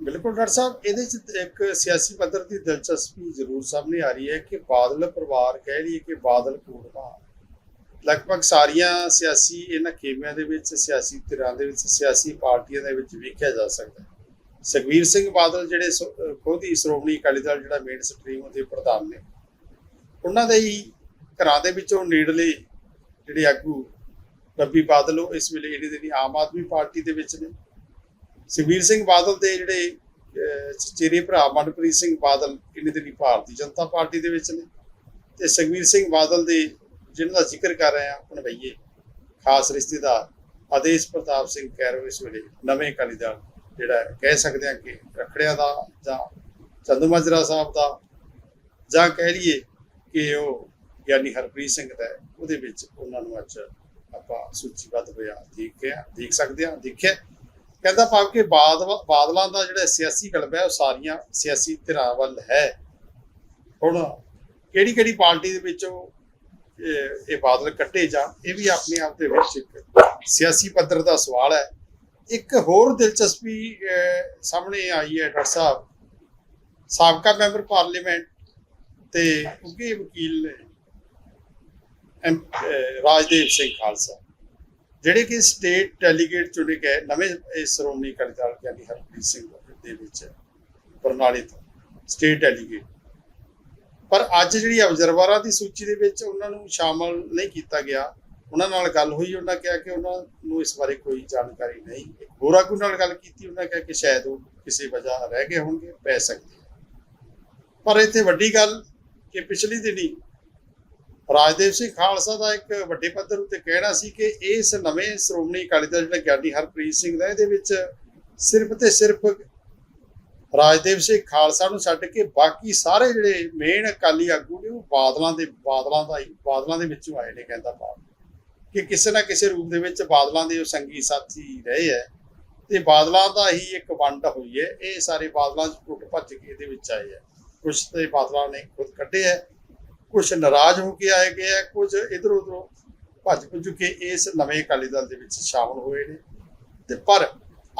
ਬਿਲਕੁਲ ਡਾਕਟਰ ਸਾਹਿਬ, ਇਹਦੇ ਚ ਇੱਕ ਸਿਆਸੀ ਪੱਧਰ ਦੀ ਦਿਲਚਸਪੀ ਜ਼ਰੂਰ ਸਾਹਮਣੇ ਆ ਰਹੀ ਹੈ ਕਿ ਬਾਦਲ ਪਰਿਵਾਰ ਕਹਿ ਲਈਏ ਕਿ ਬਾਦਲ ਕੁਟੁੰਬਾਂ ਲਗਭਗ ਸਾਰੀਆਂ ਸਿਆਸੀ ਇਹਨਾਂ ਖੇਮਿਆਂ ਦੇ ਵਿੱਚ, ਸਿਆਸੀ ਧਿਰਾਂ ਦੇ ਵਿੱਚ, ਸਿਆਸੀ ਪਾਰਟੀਆਂ ਦੇ ਵਿੱਚ ਵੇਖਿਆ ਜਾ ਸਕਦਾ ਹੈ। ਸੁਖਬੀਰ ਸਿੰਘ ਬਾਦਲ ਜਿਹੜੇ ਖੁਦ ਹੀ ਸ਼੍ਰੋਮਣੀ ਅਕਾਲੀ ਦਲ ਜਿਹੜਾ ਮੇਨ ਸਟਰੀਮ ਉਹਦੇ ਪ੍ਰਧਾਨ ਨੇ। ਉਹਨਾਂ ਦੇ ਹੀ ਘਰਾਂ ਦੇ ਵਿੱਚੋਂ ਨੇੜਲੇ ਜਿਹੜੇ ਆਗੂ ਰੱਬੀ ਬਾਦਲ ਉਹ ਇਸ ਵੇਲੇ ਜਿਹੜੇ ਦੀ ਆਮ ਆਦਮੀ ਪਾਰਟੀ ਦੇ ਵਿੱਚ ਨੇ। ਸੁਖਬੀਰ ਸਿੰਘ ਬਾਦਲ ਦੇ ਜਿਹੜੇ ਅਹ, ਚਚੇਰੇ ਭਰਾ ਮਨਪ੍ਰੀਤ ਸਿੰਘ ਬਾਦਲ ਇਹਨਾਂ ਦੇ ਭਾਰਤੀ ਜਨਤਾ ਪਾਰਟੀ ਦੇ ਵਿੱਚ ਨੇ ਤੇ ਸੁਖਬੀਰ ਸਿੰਘ ਬਾਦਲ ਦੇ ਜਿਹਨਾਂ ਦਾ ਜ਼ਿਕਰ ਕਰ ਰਹੇ ਆ ਭਣਵਈਏ ਖਾਸ ਰਿਸ਼ਤੇਦਾਰ ਆਦੇਸ਼ ਪ੍ਰਤਾਪ ਸਿੰਘ ਕੈਰੋ ਇਸ ਵੇਲੇ ਨਵੇਂ ਅਕਾਲੀ ਦਲ ਜਿਹੜਾ ਕਹਿ ਸਕਦੇ ਆ ਕਿ ਰਖੜਿਆ ਦਾ ਜਾਂ ਚੰਦਮਾਜਰਾ ਸਾਹਿਬ ਦਾ ਜਾਂ ਕਹਿ ਲਈਏ ਕਿ ਉਹ ਗਿਆਨੀ ਹਰਪ੍ਰੀਤ ਸਿੰਘ ਦਾ ਉਹਦੇ ਵਿੱਚ ਉਹਨਾਂ ਨੂੰ ਅੱਜ ਆਪਾਂ ਸੂਚੀਬੱਧ ਹੋਇਆ, ਦੇਖਿਆ, ਦੇਖ ਸਕਦੇ ਹਾਂ, ਦੇਖਿਆ। ਕਹਿੰਦਾ ਭਾਵ ਕਿ ਬਾਦ ਬਾਦਲਾਂ ਦਾ ਜਿਹੜਾ ਸਿਆਸੀ ਗਲਬਾ ਹੈ, ਉਹ ਸਾਰੀਆਂ ਸਿਆਸੀ ਧਿਰਾਂ ਵੱਲ ਹੈ। ਹੁਣ ਕਿਹੜੀ ਕਿਹੜੀ ਪਾਰਟੀ ਦੇ ਵਿੱਚੋਂ ਇਹ ਇਹ ਬਾਦਲ ਕੱਟੇ ਜਾਣ, ਇਹ ਵੀ ਆਪਣੇ ਆਪ ਦੇ ਵਿੱਚ ਇੱਕ ਸਿਆਸੀ ਪੱਧਰ ਦਾ ਸਵਾਲ ਹੈ। ਇੱਕ ਹੋਰ ਦਿਲਚਸਪੀ ਸਾਹਮਣੇ ਆਈ ਹੈ ਡਾਕਟਰ ਸਾਹਿਬ। ਸਾਬਕਾ ਮੈਂਬਰ ਪਾਰਲੀਮੈਂਟ ਤੇ ਉੱਗੇ ਵਕੀਲ ਨੇ ਐਮ- ਰਾਜਦੇਵ ਸਿੰਘ ਖਾਲਸਾ, ਜਿਹੜੇ ਕਿ ਸਟੇਟ ਡੈਲੀਗੇਟ ਚੁਣੇ ਗਏ, ਨਵੇਂ ਇਹ ਸ਼੍ਰੋਮਣੀ ਅਕਾਲੀ ਦਲ ਗਿਆਨੀ ਹਰਪ੍ਰੀਤ ਸਿੰਘ ਦੇ ਵਿੱਚ ਬਰਨਾਲੇ ਤੋਂ ਸਟੇਟ ਡੈਲੀਗੇਟ ਪਰ ਅੱਜ ਜਿਹੜੀ ਅਬਜ਼ਰਵਰਾਂ ਦੀ ਸੂਚੀ ਦੇ ਵਿੱਚ ਉਹਨਾਂ ਨੂੰ ਸ਼ਾਮਲ ਨਹੀਂ ਕੀਤਾ ਗਿਆ, ਉਹਨਾਂ ਨਾਲ ਗੱਲ ਹੋਈ, ਉਹਨਾਂ ਕਿਹਾ ਕਿ ਉਹਨਾਂ ਨੂੰ ਇਸ ਬਾਰੇ ਕੋਈ ਜਾਣਕਾਰੀ ਨਹੀਂ। ਹੋਰ ਆਗੂ ਨਾਲ ਗੱਲ ਕੀਤੀ, ਉਹਨਾਂ ਕਿਹਾ ਕਿ ਸ਼ਾਇਦ ਉਹ ਕਿਸੇ ਵਜ੍ਹਾ ਰਹਿ ਗਏ ਹੋਣਗੇ, ਪੈ ਸਕਦੇ ਪਰ ਇੱਥੇ ਵੱਡੀ ਗੱਲ ਕਿ ਪਿਛਲੀ ਦਿਨੀ ਰਾਜਦੇਵ ਸਿੰਘ ਖਾਲਸਾ ਦਾ ਇੱਕ ਵੱਡੇ ਪੱਧਰ ਉੱਤੇ ਕਹਿਣਾ ਸੀ ਕਿ ਇਸ ਨਵੇਂ ਸ਼੍ਰੋਮਣੀ ਅਕਾਲੀ ਦਲ ਜਿਹੜਾ ਗਿਆਨੀ ਹਰਪ੍ਰੀਤ ਸਿੰਘ ਦਾ, ਇਹਦੇ ਵਿੱਚ ਸਿਰਫ ਤੇ ਸਿਰਫ ਰਾਜਦੇਵ ਸਿੰਘ ਖਾਲਸਾ ਨੂੰ ਛੱਡ ਕੇ ਬਾਕੀ ਸਾਰੇ ਜਿਹੜੇ ਮੇਨ ਅਕਾਲੀ ਆਗੂ ਨੇ, ਉਹ ਬਾਦਲਾਂ ਦੇ, ਬਾਦਲਾਂ ਦਾ ਹੀ, ਬਾਦਲਾਂ ਦੇ ਵਿੱਚੋਂ ਆਏ ਨੇ ਕਹਿੰਦਾ ਬਾਦ ਕਿ ਕਿਸੇ ਨਾ ਕਿਸੇ ਰੂਪ ਦੇ ਵਿੱਚ ਬਾਦਲਾਂ ਦੇ ਉਹ ਸੰਗੀ ਸਾਥੀ ਰਹੇ ਹੈ ਤੇ ਬਾਦਲਾਂ ਦਾ ਹੀ ਇੱਕ ਵੰਡ ਹੋਈ ਹੈ। ਇਹ ਸਾਰੇ ਬਾਦਲਾਂ ਚ ਟੁੱਟ ਭੱਜ ਕੇ ਇਹਦੇ ਵਿੱਚ ਆਏ ਹੈ। ਕੁਝ ਤੇ ਬਾਦਲਾਂ ਨੇ ਖੁਦ ਕੱਢੇ ਹੈ। ਕੁਝ ਨਾਰਾਜ਼ ਹੋ ਕੇ ਆਏ ਗਏ ਹੈ ਕੁਝ ਇਧਰ ਉਧਰੋਂ ਭੱਜ ਭੁੱਜ ਕੇ ਇਸ ਨਵੇਂ ਅਕਾਲੀ ਦਲ ਦੇ ਵਿੱਚ ਸ਼ਾਮਲ ਹੋਏ ਨੇ। ਤੇ ਪਰ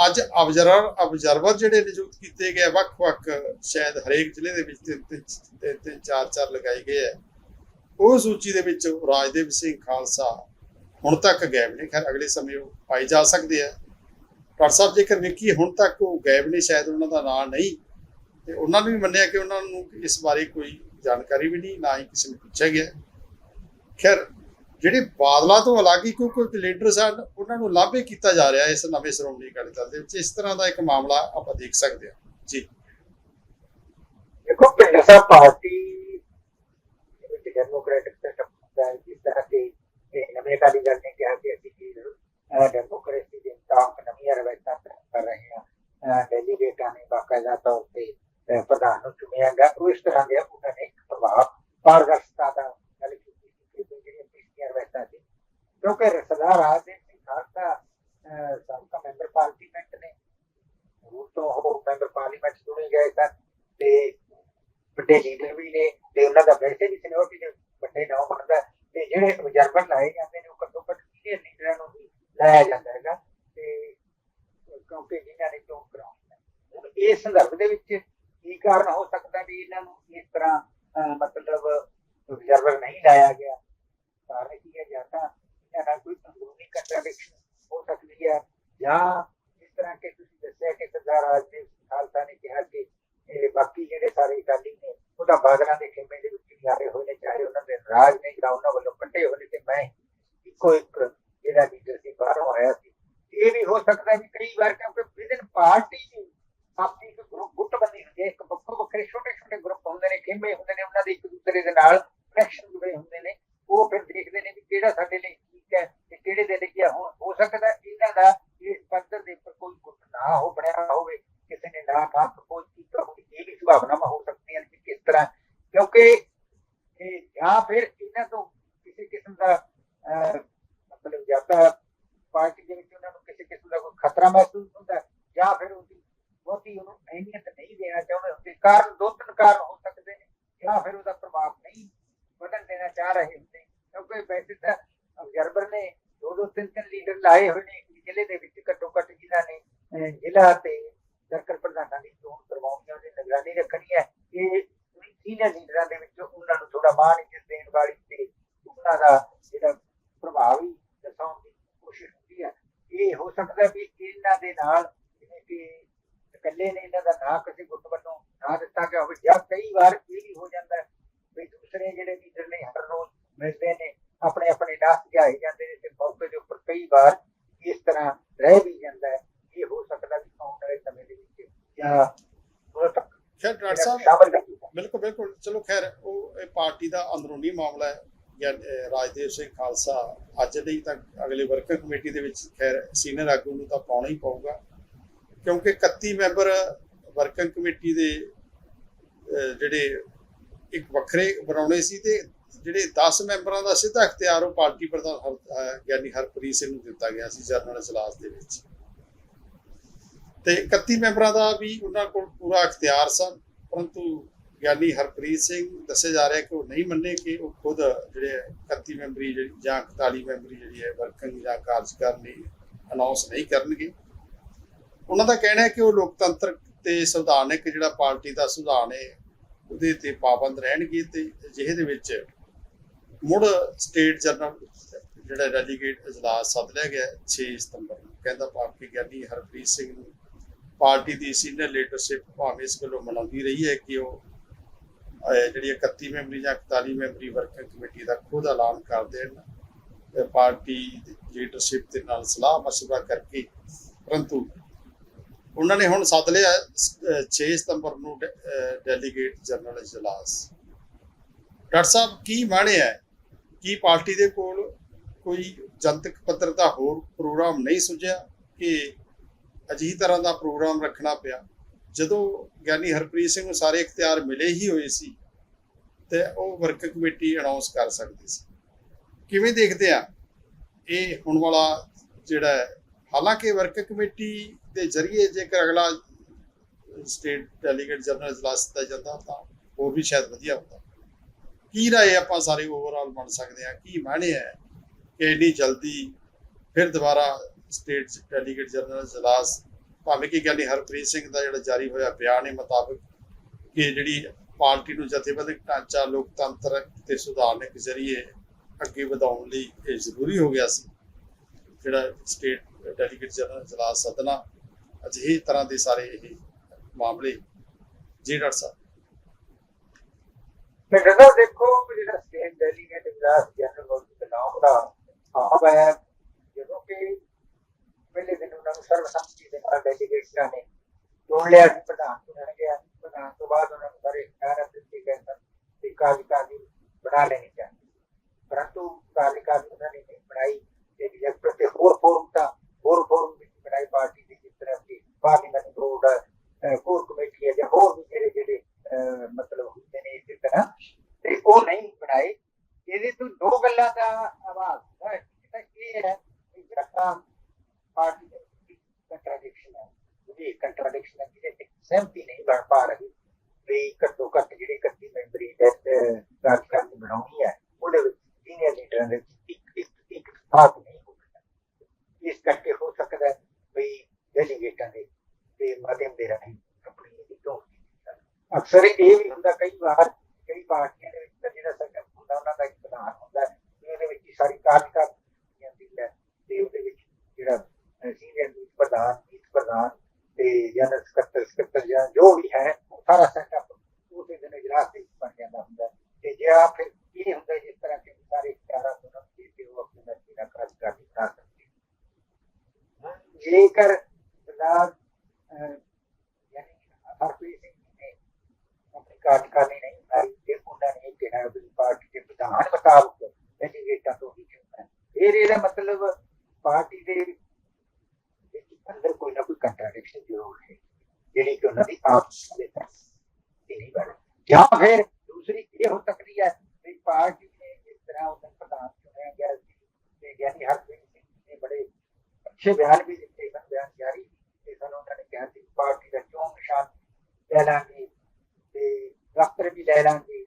ਅੱਜ ਅਬਜ਼ਰਵਰ ਅਬਜ਼ਰਵਰ ਜਿਹੜੇ ਨਿਯੁਕਤ ਕੀਤੇ ਗਏ ਵੱਖ-ਵੱਖ ਸ਼ਾਇਦ ਹਰੇਕ ਜ਼ਿਲ੍ਹੇ ਦੇ ਵਿੱਚ ਤਿੰਨ ਤਿੰਨ, ਤਿੰਨ- ਚਾਰ ਚਾਰ ਲਗਾਏ ਗਏ ਹੈ। ਉਹ ਸੂਚੀ ਦੇ ਵਿੱਚ ਰਾਜਦੇਵ ਸਿੰਘ ਖਾਲਸਾ ਹੁਣ ਤੱਕ ਗਾਇਬ ਨੇ। ਖੈਰ, ਅਗਲੇ ਸਮੇਂ ਉਹ ਪਾਈ ਜਾ ਸਕਦੇ ਆ ਡਾਕਟਰ ਸਾਹਿਬ, ਜੇਕਰ ਵੇਖੀਏ ਹੁਣ ਤੱਕ ਉਹ ਗਾਇਬ ਨੇ, ਸ਼ਾਇਦ ਉਹਨਾਂ ਦਾ ਨਾਂ ਨਹੀਂ ਤੇ ਉਹਨਾਂ ਨੇ ਵੀ ਮੰਨਿਆ ਕਿ ਉਹਨਾਂ ਨੂੰ ਇਸ ਬਾਰੇ ਕੋਈ ਜਾਣਕਾਰੀ ਵੀ ਨਹੀਂ, ਨਾ ਹੀ ਕਿਸੇ ਨੂੰ ਪੁੱਛਿਆ ਗਿਆ। ਖੈਰ, ਜਿਹੜੇ ਬਾਦਲਾਂ ਤੋਂ ਅਲੱਗ ਹੀ ਕੋਈ ਲੀਡਰ ਸਨ, ਉਹਨਾਂ ਨੂੰ ਲਾਭੇ ਕੀਤਾ ਜਾ ਰਿਹਾ ਇਸ ਨਵੇਂ ਸ਼੍ਰੋਮਣੀ ਅਕਾਲੀ ਦਲ ਦੇ ਵਿੱਚ। ਇਸ ਤਰ੍ਹਾਂ ਦਾ ਇੱਕ ਮਾਮਲਾ ਆਪਾਂ ਦੇਖ ਸਕਦੇ ਹਾਂ। ਜੀ। ਦੇਖੋ, ਪਿੰਡ ਸਾਹਿਬ ਪਾਰਟੀ ਵਿੱਚ ਡੈਮੋਕ੍ਰੈਟਿਕ ਸੈਟਅਪ ਦਾ ਜਿਸ ਤਰ੍ਹਾਂ ਕਿ ਨਵੇਂ ਅਕਾਲੀ ਦਲ ਨੇ ਕਿਹਾ ਕਿ ਅਸੀਂ ਡੈਮੋਕ੍ਰੇਸੀ ਦੇ ਮੁਤਾਬਕ ਨਵੀਆਂ ਰਵਾਇਤਾਂ ਕਰ ਰਹੇ ਹਾਂ। ਡੈਲੀਗੇਟਾਂ ਨੇ ਬਾਕਾਇਦਾ ਤੌਰ ਤੇ ਪ੍ਰਧਾਨ ਨੂੰ ਚੁਣਿਆ ਗਿਆ ਉਹ ਇਸ ਤਰ੍ਹਾਂ ਦੇ ਉਹਨਾਂ ਨੇ ਪ੍ਰਭਾਵ ਪਾਰਦਰਸ਼ਤਾ ਦਾ ਗੱਲ ਕੀਤੀ ਕਿ ਜਿਹੜੀਆਂ ਪਿਛਲੀਆਂ ਰਵਾਇਤਾਂ ਸੀ ਕਿਉਂਕਿ ਸਰਦਾਰ ਰਾਜਦੇਵ ਸਿੰਘ ਖਾਲਸਾ ਸਾਬਕਾ ਮੈਂਬਰ ਪਾਰਲੀਮੈਂਟ ਨੇ ਰੂਪ ਤੋਂ ਉਹ ਮੈਂਬਰ ਪਾਰਲੀਮੈਂਟ ਚੁਣੇ ਗਏ ਸਨ ਤੇ ਵੱਡੇ ਲੀਡਰ ਵੀ ਨੇ ਤੇ ਉਹਨਾਂ ਦਾ ਵੈਸੇ ਵੀ ਸੀਨੀਅਰਟੀ ਦੇ ਵੱਡੇ ਨਾਮ ਬਣਦਾ ਤੇ ਜਿਹੜੇ ਅਬਜ਼ਰਵਰ ਲਾਏ ਜਾਂਦੇ ਨੇ ਉਹ ਘੱਟੋ ਘੱਟ ਸੀਨੀਅਰ ਲੀਡਰਾਂ ਨੂੰ ਹੀ ਲਾਇਆ ਜਾਂਦਾ ਹੈਗਾ ਤੇ ਕਿਉਂਕਿ ਜਿਨ੍ਹਾਂ ਨੇ ਚੋਣ ਕਰਾਉਣੀ ਹੈ ਹੁਣ ਇਸ ਸੰਦਰਭ ਦੇ ਵਿੱਚ ਕੀ ਕਾਰਨ ਹੋ ਸਕਦਾ ਵੀ ਇਹਨਾਂ ਨੂੰ ਇਸ ਤਰ੍ਹਾਂ ਅਹ, ਮਤਲਬ ਅਬਜ਼ਰਵਰ ਨਹੀਂ ਲਾਇਆ ਗਿਆ ਕਾਰਨ ਕੀ ਹੈ ਜਾਂ ਤਾਂ ਇਹਨਾਂ ਨਾਲ ਕੋਈ ਅੰਦਰੂਨੀ ਕੰਟਰਡਿਕਸ਼ਨ ਹੋ ਸਕਦੀ ਹੈ ਜਾਂ ਇਸ ਤਰ੍ਹਾਂ ਕਿ ਤੁਸੀਂ ਦੱਸਿਆ ਕਿ ਸਰਦਾਰ ਰਾਜਦੇਵ ਸਿੰਘ ਖਾਲਸਾ ਨੇ ਕਿਹਾ ਕਿ ਇਹ ਬਾਕੀ ਜਿਹੜੇ ਸਾਰੇ ਅਕਾਲੀ ਨੇ ਉਹਦਾ ਬਾਦਲਾਂ ਦੇ ਖੇਮੇ ਦੇ ਵਿੱਚ ਵੀ ਆਏ ਹੋਏ ਨੇ ਚਾਹੇ ਉਹਨਾਂ ਦੇ ਰਾਜ ਨੇ ਜਾਂ ਉਹਨਾਂ ਵੱਲੋਂ ਕੱਟੇ ਹੋਏ ਨੇ ਤੇ ਮੈਂ ਇੱਕੋ ਇੱਕ ਜਿਹੜਾ ਲੀਡਰ ਸੀ ਬਾਹਰੋਂ ਆਇਆ ਸੀ, ਇਹ ਵੀ ਹੋ ਸਕਦਾ ਵੀ ਕਈ ਵਾਰ ਕਿਉਂਕਿ ਵਿਦਨ ਪਾਰਟੀ ਦੀ ਆਪਣੀ ਇੱਕ ਗਰੁੱਪ ਗੁੱਟਬੰਦੀ ਹੁੰਦੀ ਹੈ, ਇੱਕ ਵੱਖੋ ਵੱਖਰੇ, ਛੋਟੇ ਛੋਟੇ ਗਰੁੱਪ ਹੁੰਦੇ ਨੇ, ਖੇਮੇ ਹੁੰਦੇ ਨੇ, ਉਹਨਾਂ ਦੇ ਇੱਕ ਦੂਸਰੇ ਦੇ ਨਾਲ ਕਨੈਕਸ਼ਨ ਜੁੜੇ ਹੁੰਦੇ ਨੇ। ਉਹ ਫਿਰ ਦੇਖਦੇ ਨੇ ਵੀ ਕਿਹੜਾ ਸਾਡੇ ਲਈ ਠੀਕ ਹੈ ਤੇ ਕਿਹੜੇ ਦੇ ਲਈ ਕੀ ਹੋ ਸਕਦਾ ਇਹਨਾਂ ਦਾ ਇਸ ਪੱਧਰ ਦੇ ਉੱਪਰ ਕੋਈ ਗੁੱਟ ਨਾ ਹੋ, ਬਣਿਆ ਹੋਵੇ, ਕਿਸੇ ਨੇ ਨਾ ਨਾ ਪ੍ਰਪੋਜ਼ ਕੀਤਾ ਹੋਵੇ ਇਹ ਵੀ ਸੰਭਾਵਨਾਵਾਂ ਹੋ ਸਕਦੀਆਂ ਨੇ ਕਿ ਕਿਸ ਤਰ੍ਹਾਂ। ਕਿਉਂਕਿ ਜਾਂ ਫਿਰ ਇਹਨਾਂ ਤੋਂ ਕਿਸੇ ਕਿਸਮ ਦਾ ਮਤਲਬ ਜਾਂ ਤਾਂ ਪਾਰਟੀ ਦੇ ਵਿੱਚ ਉਹਨਾਂ ਨੂੰ ਕਿਸੇ ਕਿਸਮ ਦਾ ਕੋਈ ਖਤਰਾ ਮਹਿਸੂਸ ਹੁੰਦਾ ਜਾਂ ਫਿਰ ਉਹਦੀ ਬਹੁਤੀ ਉਹਨੂੰ ਅਹਿਮੀਅਤ ਨਹੀਂ ਦੇਣਾ ਚਾਹੁੰਦੇ ਹੁੰਦੇ, ਕਾਰਨ ਦੋ ਤਿੰਨ ਕਾਰਨ ਹੋ ਸਕਦੇ ਨੇ, ਜਾਂ ਫਿਰ ਉਹਦਾ ਪ੍ਰਭਾਵ ਨਹੀਂ ਵਧਣ ਦੇਣਾ ਚਾਹ ਰਹੇ ਹੁੰਦੇ। ਕਿਉਂਕਿ ਵੈਸੇ ਤਾਂ ਅਬਜ਼ਰਵਰ ਨੇ ਦੋ ਦੋ ਤਿੰਨ ਤਿੰਨ ਲੀਡਰ ਲਾਏ ਹੋਏ ਨੇ ਜ਼ਿਲ੍ਹੇ ਦੇ ਵਿੱਚ ਘੱਟੋ ਘੱਟ ਜਿਨ੍ਹਾਂ ਨੇ ਜ਼ਿਲ੍ਹਾ ਤੇ ਸਰਕਲ ਪ੍ਰਧਾਨਾਂ ਦੀ ਚੋਣ ਕਰਵਾਉਣੀ ਹੈ ਉਹਦੀ ਨਿਗਰਾਨੀ ਰੱਖਣੀ ਹੈ। ਇਹ ਸੀਨੀਅਰ ਲੀਡਰਾਂ ਦੇ ਵਿੱਚ ਉਹਨਾਂ ਨੂੰ ਥੋੜਾ ਮਾਣ ਇੱਜ਼ਤ ਦੇਣ ਵਾਲੀ ਤੇ ਉਹਨਾਂ ਦਾ ਜਿਹੜਾ ਪ੍ਰਭਾਵੀ ਦਰਸਾਉਣ ਦੀ ਕੋਸ਼ਿਸ਼ ਹੁੰਦੀ ਹੈ ਇਹ ਹੋ ਸਕਦਾ ਵੀ ਇਹਨਾਂ ਦੇ ਨਾਲ ਜਿਵੇਂ ਕਿ ਇਕੱਲੇ ਨੇ ਇਹਨਾਂ ਦਾ ਨਾਂ ਕਿਸੇ ਗੁੱਟ ਵੱਲੋਂ ਨਾ ਦਿੱਤਾ ਗਿਆ ਹੋਵੇ ਜਾਂ ਕਈ ਵਾਰ ਇਹ ਵੀ ਹੋ ਜਾਂਦਾ ਹੈ ਵੀ ਦੂਸਰੇ ਜਿਹੜੇ ਲੀਡਰ ਨੇ ਹਰ ਰੋਜ਼ ਮਿਲਦੇ ਨੇ ਆਪਣੇ ਆਪਣੇ ਨਾਸ ਜਾਏ ਜਾਂਦੇ ਨੇ ਤੇ ਮੌਕੇ ਦੇ ਉੱਪਰ ਕਈ ਵਾਰ ਇਸ ਤਰ੍ਹਾਂ ਰਹਿ ਵੀ ਜਾਂਦਾ ਹੈ ਇਹ ਹੋ ਸਕਦਾ ਕਿ ਆਉਣ ਵਾਲੇ ਸਮੇਂ ਦੇ ਵਿੱਚ ਜਾਂ ਉਹ ਤੱਕ ਖੈਰ ਡਾਕਟਰ ਸਾਹਿਬ। ਬਿਲਕੁਲ ਬਿਲਕੁਲ। ਚਲੋ ਖੈਰ ਉਹ ਇਹ ਪਾਰਟੀ ਦਾ ਅੰਦਰੂਨੀ ਮਾਮਲਾ ਹੈ। ਰਾਜਦੇਵ ਸਿੰਘ ਖਾਲਸਾ ਅੱਜ ਨਹੀਂ ਤਾਂ ਅਗਲੇ ਵਰਕਰ ਕਮੇਟੀ ਦੇ ਵਿੱਚ ਖੈਰ ਸੀਨੀਅਰ ਆਗੂ ਨੂੰ ਤਾਂ ਪਾਉਣਾ ਹੀ ਪਊਗਾ। ਕਿਉਂਕਿ 31 ਮੈਂਬਰ ਵਰਕਰ ਕਮੇਟੀ ਦੇ ਜਿਹੜੇ ਇੱਕ ਵੱਖਰੇ ਬਣਾਉਣੇ ਸੀ ਤੇ ਜਿਹੜੇ 10 ਮੈਂਬਰਾਂ ਦਾ ਸਿੱਧਾ ਇਖਤਿਆਰ ਉਹ ਪਾਰਟੀ ਪ੍ਰਧਾਨ ਗਿਆਨੀ ਹਰਪ੍ਰੀਤ ਸਿੰਘ ਨੂੰ ਦਿੱਤਾ ਗਿਆ ਸੀ ਜਰਨਲ ਇਜਲਾਸ ਦੇ ਵਿੱਚ। ਤੇ 31 ਮੈਂਬਰਾਂ ਦਾ ਵੀ ਉਹਨਾਂ ਕੋਲ ਪੂਰਾ ਇਖਤਿਆਰ ਸਨ। ਪਰੰਤੂ ਗਿਆਨੀ ਹਰਪ੍ਰੀਤ ਸਿੰਘ ਦੱਸਿਆ ਜਾ ਰਿਹਾ ਕਿ ਉਹ ਨਹੀਂ ਮੰਨੇ ਕਿ ਉਹ ਖੁਦ ਜਿਹੜੇ 31 ਮੈਂਬਰੀ ਜਿਹੜੀ ਜਾਂ 41 ਮੈਂਬਰੀ ਜਿਹੜੀ ਹੈ ਵਰਕਿੰਗ ਜਾਂ ਕਾਰਜਕਾਰਨੀ ਅਨਾਉਂਸ ਨਹੀਂ ਕਰਨਗੇ। ਉਹਨਾਂ ਦਾ ਕਹਿਣਾ ਹੈ ਕਿ ਉਹ ਲੋਕਤੰਤਰ ਤੇ ਸੰਵਿਧਾਨਕ ਜਿਹੜਾ ਪਾਰਟੀ ਦਾ ਸੰਵਿਧਾਨ ਹੈ, ਉਹਦੇ ਤੇ ਪਾਬੰਦ ਰਹਿਣਗੇ ਤੇ ਅਜਿਹੇ ਦੇ ਵਿੱਚ ਮੁੜ ਸਟੇਟ ਜਨਰਲ ਜਿਹੜਾ ਡੈਲੀਗੇਟ ਇਜਲਾਸ ਸੱਦ ਲਿਆ ਗਿਆ 6 ਸਤੰਬਰ ਨੂੰ। ਕਹਿੰਦਾ ਪਾਰਟੀ ਗਿਆਨੀ ਹਰਪ੍ਰੀਤ ਸਿੰਘ ਨੂੰ ਪਾਰਟੀ ਦੀ ਸੀਨੀਅਰ ਲੀਡਰਸ਼ਿਪ ਭਾਵੇਂ ਇਸ ਗੱਲੋਂ ਮਨਾਉਂਦੀ ਰਹੀ ਹੈ ਕਿ ਉਹ ਜਿਹੜੀ 31 ਮੈਂਬਰੀ ਜਾਂ 41 ਮੈਂਬਰੀ ਵਰਕਿੰਗ ਕਮੇਟੀ ਦਾ ਖੁਦ ਐਲਾਨ ਕਰ ਦੇਣ ਤੇ ਪਾਰਟੀ ਲੀਡਰਸ਼ਿਪ ਦੇ ਨਾਲ ਸਲਾਹ ਮਸ਼ਵਰਾ ਕਰਕੇ ਪਰੰਤੂ ਉਹਨਾਂ ਨੇ ਹੁਣ ਸੱਦ ਲਿਆ ਅਹ, 6 ਸਤੰਬਰ ਨੂੰ ਡੈਲੀਗੇਟ ਜਨਰਲ ਇਜਲਾਸ। ਡਾਕਟਰ ਸਾਹਿਬ ਕੀ ਮਾਣਿਆ ਹੈ? ਕੀ ਪਾਰਟੀ ਦੇ ਕੋਲ ਕੋਈ ਜਨਤਕ ਪੱਧਰ ਦਾ ਹੋਰ ਪ੍ਰੋਗਰਾਮ ਨਹੀਂ ਸੁਝਿਆ ਕਿ ਅਜਿਹੀ ਤਰ੍ਹਾਂ ਦਾ ਪ੍ਰੋਗਰਾਮ ਰੱਖਣਾ ਪਿਆ। ਜਦੋਂ ਗਿਆਨੀ ਹਰਪ੍ਰੀਤ ਸਿੰਘ ਨੂੰ ਸਾਰੇ ਇਖਤਿਆਰ ਮਿਲੇ ਹੀ ਹੋਏ ਸੀ ਤੇ ਉਹ ਵਰਕ ਕਮੇਟੀ ਅਨਾਉਂਸ ਕਰ ਸਕਦੀ ਸੀ। ਕਿਵੇਂ ਦੇਖਦੇ ਆ? ਇਹ ਹੁਣ ਵਾਲਾ ਜਿਹੜਾ ਹੈ, ਹਾਲਾਂਕਿ ਵਰਕ ਕਮੇਟੀ ਦੇ ਜ਼ਰੀਏ ਜੇਕਰ ਅਗਲਾ ਸਟੇਟ ਡੈਲੀਗੇਟ ਜਨਰਲ ਇਜਲਾਸ ਦਿੱਤਾ ਜਾਂਦਾ ਤਾਂ ਉਹ ਵੀ ਸ਼ਾਇਦ ਵਧੀਆ ਹੁੰਦਾ। ਕੀ ਰਾਏ ਆਪਾਂ ਸਾਰੇ ਓਵਰਆਲ ਬਣ ਸਕਦੇ ਆ? ਕੀ ਮਾਣੇ ਹੈ ਕਿ ਇੰਨੀ ਜਲਦੀ ਫਿਰ ਦੁਬਾਰਾ ਸਟੇਟ ਡੈਲੀਗੇਟ ਜਨਰਲ ਇਜਲਾਸ ਭਾਵੇਂ ਕਿ ਗਿਆਨੀ ਹਰਪ੍ਰੀਤ ਸਿੰਘ ਦਾ ਜਿਹੜਾ ਜਾਰੀ ਹੋਇਆ ਬਿਆਨ ਦੇ ਮੁਤਾਬਕ ਕਿ ਜਿਹੜੀ ਪਾਰਟੀ ਨੂੰ ਜਥੇਬੰਦਕ ਢਾਂਚਾ, ਲੋਕਤੰਤਰ ਤੇ ਸੁਧਾਰਨਕ ਜ਼ਰੀਏ ਅੱਗੇ ਵਧਾਉਣ ਲਈ ਇਹ ਜ਼ਰੂਰੀ ਹੋ ਗਿਆ ਸੀ। ਜਿਹੜਾ ਸਟੇਟ ਡੈਲੀਗੇਟ ਜਨਰਲ ਇਜਲਾਸ ਸੱਦਣਾ ਅਜਿਹੇ ਤਰ੍ਹਾਂ ਦੇ ਸਾਰੇ ਇਹ ਮਾਮਲੇ ਜੀ ਡਾਕਟਰ ਸਾਹਿਬ ਮਿੱਤਰੋ ਦੇਖੋ ਜਿਹੜਾ ਸਟੇਟ ਡੈਲੀਗੇਟ ਇਜਲਾਸ ਜਨਰਲ ਦੇ ਦਾ ਆਪ ਹੈ, ਜਦੋਂ ਕਿ ਪਹਿਲੇ ਦਿਨ ਉਹਨਾਂ ਨੂੰ ਸਰਵਸੰਮਤੀ ਦੇ ਨਾਲ ਡੈਲੀਗੇਟਾਂ ਨੇ ਚੁਣ ਲਿਆ ਸੀ, ਪ੍ਰਧਾਨ ਚੁਣਿਆ ਗਿਆ ਪ੍ਰਧਾਨ ਤੋਂ ਬਾਅਦ ਉਹਨਾਂ ਨੂੰ ਸਾਰੇ ਇਖਤਿਆਰ ਦਿੱਤੇ ਗਏ ਸਨ ਕਿ ਕਾਰਜਕਾਰੀ ਬਣਾ ਲੈਣੀ ਚਾਹੀਦੀ। ਪਰੰਤੂ ਕਾਰਜਕਾਰੀ ਉਹਨਾਂ ਨੇ ਨਹੀਂ ਬਣਾਈ। ਤੇ ਰਿਜੈਕਟਰ ਤੇ ਹੋਰ ਫੋਰਮ ਤਾਂ, ਹੋਰ ਫੋਰਮ ਵੀ ਬਣਾਈ ਪਾਰਟੀ ਦੀ, ਜਿਸ ਤਰ੍ਹਾਂ ਕਿ ਪਾਰਲੀਮੈਂਟ ਬੋਰਡ ਕੋਰ ਕਮੇਟੀ ਹੈ ਜਾਂ ਹੋਰ ਵੀ ਜਿਹੜੇ ਜਿਹੜੇ ਮਤਲਬ ਹੁੰਦੇ ਨੇ ਇਸੇ ਤਰ੍ਹਾਂ। ਤੇ ਉਹ ਨਹੀਂ ਬਣਾਏ। ਇਹਦੇ ਤੋਂ ਦੋ ਗੱਲਾਂ ਦਾ ਆਵਾਜ਼ ਹੈ। ਇੱਕ ਤਾਂ ਇਹ ਹੈ ਕਿ ਜਿਹੜਾ ਪਾਰਟੀ ਦੇ ਕੰਟਰਡਿਕਸ਼ਨ ਹੈ ਉਹਦੀ ਕੰਟਰਡਿਕਸ਼ਨ ਹੈ ਜਿਹਦੇ ਤੇ ਸਹਿਮਤੀ ਨਹੀਂ ਬਣ ਪਾ ਰਹੀ ਵੀ ਘੱਟੋ ਘੱਟ ਜਿਹੜੀ 31 ਮੈਂਬਰੀ ਕਾਰਜਕਾਰੀ ਬਣਾਉਣੀ ਹੈ ਉਹਦੇ ਵਿੱਚ ਸੀਨੀਅਰ ਲੀਡਰਾਂ ਦੇ ਵਿੱਚ ਇੱਕ ਇੱਕ ਇੱਕ ਸਾਥ ਨਹੀਂ ਹੋ ਸਕਦਾ ਇਸ ਕਰਕੇ ਹੋ ਸਕਦਾ ਹੈ ਵੀ ਡੈਲੀਗੇਟਾਂ ਦੇ ਦੇ ਮਾਧਿਅਮ ਦੇ ਰਾਹੀਂ ਆਪਣੀ ਇਹਦੀ ਚੋਣ ਕੀਤੀ ਜਾਵੇ ਅਕਸਰ ਇਹ ਵੀ ਹੁੰਦਾ ਕਈ ਵਾਰ ਕਈ ਪਾਰਟੀਆਂ ਦੇ ਵਿੱਚ ਤਾਂ ਜਿਹੜਾ ਸੰਗਠਨ ਹੁੰਦਾ ਉਹਨਾਂ ਦਾ ਇੱਕ ਪ੍ਰਧਾਨ ਹੁੰਦਾ ਹੈ ਤੇ ਉਹਦੇ ਵਿੱਚ ਹੀ ਸਾਰੀ ਕਾਰਜਕਾਰੀ ਜਾਂਦੀ ਹੈ ਤੇ ਉਹਦੇ ਵਿੱਚ ਜਿਹੜਾ ਸੀਨੀਅਰ ਮੀਤ ਪ੍ਰਧਾਨ ਮੀਤ ਪ੍ਰਧਾਨ ਤੇ ਜਨਰਲ ਸਕੱਤਰ ਸਕੱਤਰ ਜਾਂ ਜੋ ਵੀ ਹੈ ਉਹ ਸਾਰਾ ਸੈਟਅਪ ਉਸੇ ਦਿਨ ਇਜਲਾਸ ਦੇ ਵਿੱਚ ਬਣ ਜਾਂਦਾ ਹੁੰਦਾ ਹੈ। ਤੇ ਜੇ ਆ ਫਿਰ ਇਹ ਹੁੰਦਾ ਹੈ ਜਿਸ ਤਰ੍ਹਾਂ ਕਿ ਸਾਰੇ ਇਖਤਿਆਰਾਂ ਤੋਂ ਨਾ ਦੇ ਕੇ ਉਹ ਆਪਣੀ ਮਰਜ਼ੀ ਨਾਲ ਕਾਰਜਕਾਰੀ ਬਣਾ ਸਕਦੇ ਹਨ। ਜੇਕਰ ਸਰਦਾਰ ਅਹ, ਯਾਨੀ ਹਰਪ੍ਰੀਤ ਸਿੰਘ ਜੀ ਨੇ ਆਪਣੀ ਕਾਰਜਕਾਰੀ ਨਹੀਂ ਬਣਾਈ ਤੇ ਉਹਨਾਂ ਨੇ ਇਹ ਕਿਹਾ ਵੀ ਪਾਰਟੀ ਦੇ ਵਿਧਾਨ ਮੁਤਾਬਕ ਡੈਲੀਗੇਟਾਂ ਤੋਂ ਹੀ ਚੁਣਨਾ ਹੈ। ਫਿਰ ਇਹਦਾ ਮਤਲਬ ਪਾਰਟੀ ਦੇ ਵਿੱਚ ਅੰਦਰ ਕੋਈ ਨਾ ਕੋਈ ਕੰਟਰਡਿਕਸ਼ਨ ਜ਼ਰੂਰ ਹੈ ਜਿਹੜੀ ਕਿ ਉਹਨਾਂ ਦੀ ਆਪ ਦੇ ਤੱਕ ਨਹੀਂ ਬਣ ਜਾਂ ਫਿਰ ਦੂਸਰੀ ਇਹ ਹੋ ਸਕਦੀ ਹੈ ਵੀ ਪਾਰਟੀ ਨੇ ਜਿਸ ਤਰ੍ਹਾਂ ਉਹਨਾਂ ਪ੍ਰਧਾਨ ਚੁਣਿਆ ਗਿਆ ਸੀ ਤੇ ਗਿਆਨੀ ਹਰਪ੍ਰੀਤ ਸਿੰਘ ਜੀ ਨੇ ਬੜੇ ਅੱਛੇ ਬਿਆਨ ਵੀ ਦਿੱਤੇ ਸਨ ਬਿਆਨ ਜਾਰੀ ਕੀਤੇ ਸਨ ਉਹਨਾਂ ਨੇ ਕਿਹਾ ਸੀ ਪਾਰਟੀ ਦਾ ਚੋਣ ਨਿਸ਼ਾਨ ਲੈ ਲਾਂਗੇ ਤੇ ਦਫ਼ਤਰ ਵੀ ਲੈ ਲਾਂਗੇ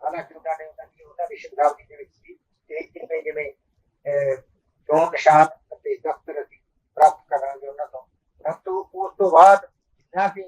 ਹਾਲਾਂਕਿ ਉਹਨਾਂ ਨੇ ਉਹਨਾਂ ਦੀ ਉਹਨਾਂ ਦੀ ਸ਼ਬਦਾਵਲੀ ਦੇ ਵਿੱਚ ਸੀ ਤੇ ਜਿਵੇਂ ਜਿਵੇਂ ਅਹ, ਚੋਣ ਨਿਸ਼ਾਨ ਅਤੇ ਦਫ਼ਤਰ ਅਸੀਂ ਪ੍ਰਾਪਤ ਕਰਾਂਗੇ ਉਹਨਾਂ ਤੋਂ ਪਰੰਤੂ ਉਸ ਤੋਂ ਬਾਅਦ Happy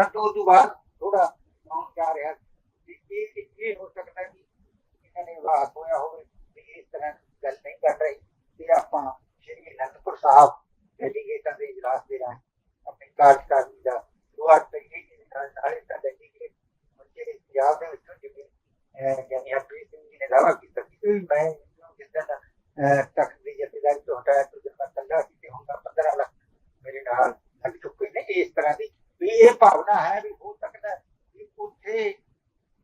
ਹੋ ਗਿਆ ਤਾਂ ਤੋਂ ਤੋਂ ਬਾਅਦ ਥੋੜਾ ਕੌਣ ਜਾ ਰਿਹਾ ਸੀ ਕਿ ਇਹ ਇਹ ਹੋ ਸਕਦਾ ਕਿ ਇਹਨਾਂ ਨੇ ਵਾਸ ਹੋਇਆ ਹੋਵੇ ਵੀ ਇਸ ਤਰ੍ਹਾਂ ਦੀ ਗੱਲ ਨਹੀਂ ਕਰ ਰਹੀ ਕਿ ਆਪਾਂ ਸ਼੍ਰੀ ਅਨੰਦਪੁਰ ਸਾਹਿਬ ਡੈਲੀਗੇਟਾਂ ਦੇ ਇਜਲਾਸ ਦੇ ਰਾਹੀਂ ਆਪਣੀ ਕਾਰਜਕਾਰੀ ਦਾ ਸ਼ੁਰੂਆਤ ਕਰੀਏ ਕਿ ਨਾਲ ਨਾਲੇ ਤਾਂ ਡੈਲੀਗੇਟ ਜਿਹੜੇ ਪੰਜਾਬ ਦੇ ਵਿੱਚੋਂ ਜਿਵੇਂ ਅਹ ਗਿਆਨੀ ਹਰਪ੍ਰੀਤ ਸਿੰਘ ਜੀ ਨੇ ਦਾਅਵਾ ਕੀਤਾ ਸੀ ਕਿ ਮੈਂ ਇਹਨੂੰ ਜਿੱਦਣ ਅਹ ਤੱਕ ਦੀ ਜਥੇਦਾਰੀ ਤੋਂ ਹਟਾਇਆ ਤੋਂ ਜਦ ਮੈਂ ਕੱਲਾ ਸੀ ਤੇ ਹੁਣ ਤਾਂ 15 ਲੱਖ ਮੇਰੇ ਨਾਲ ਲੱਗ ਚੁੱਕੇ ਨੇ ਇਸ ਤਰ੍ਹਾਂ ਦੀ ਵੀ ਇਹ ਭਾਵਨਾ ਹੈ ਵੀ ਹੋ ਸਕਦਾ ਹੈ ਕਿ ਉੱਥੇ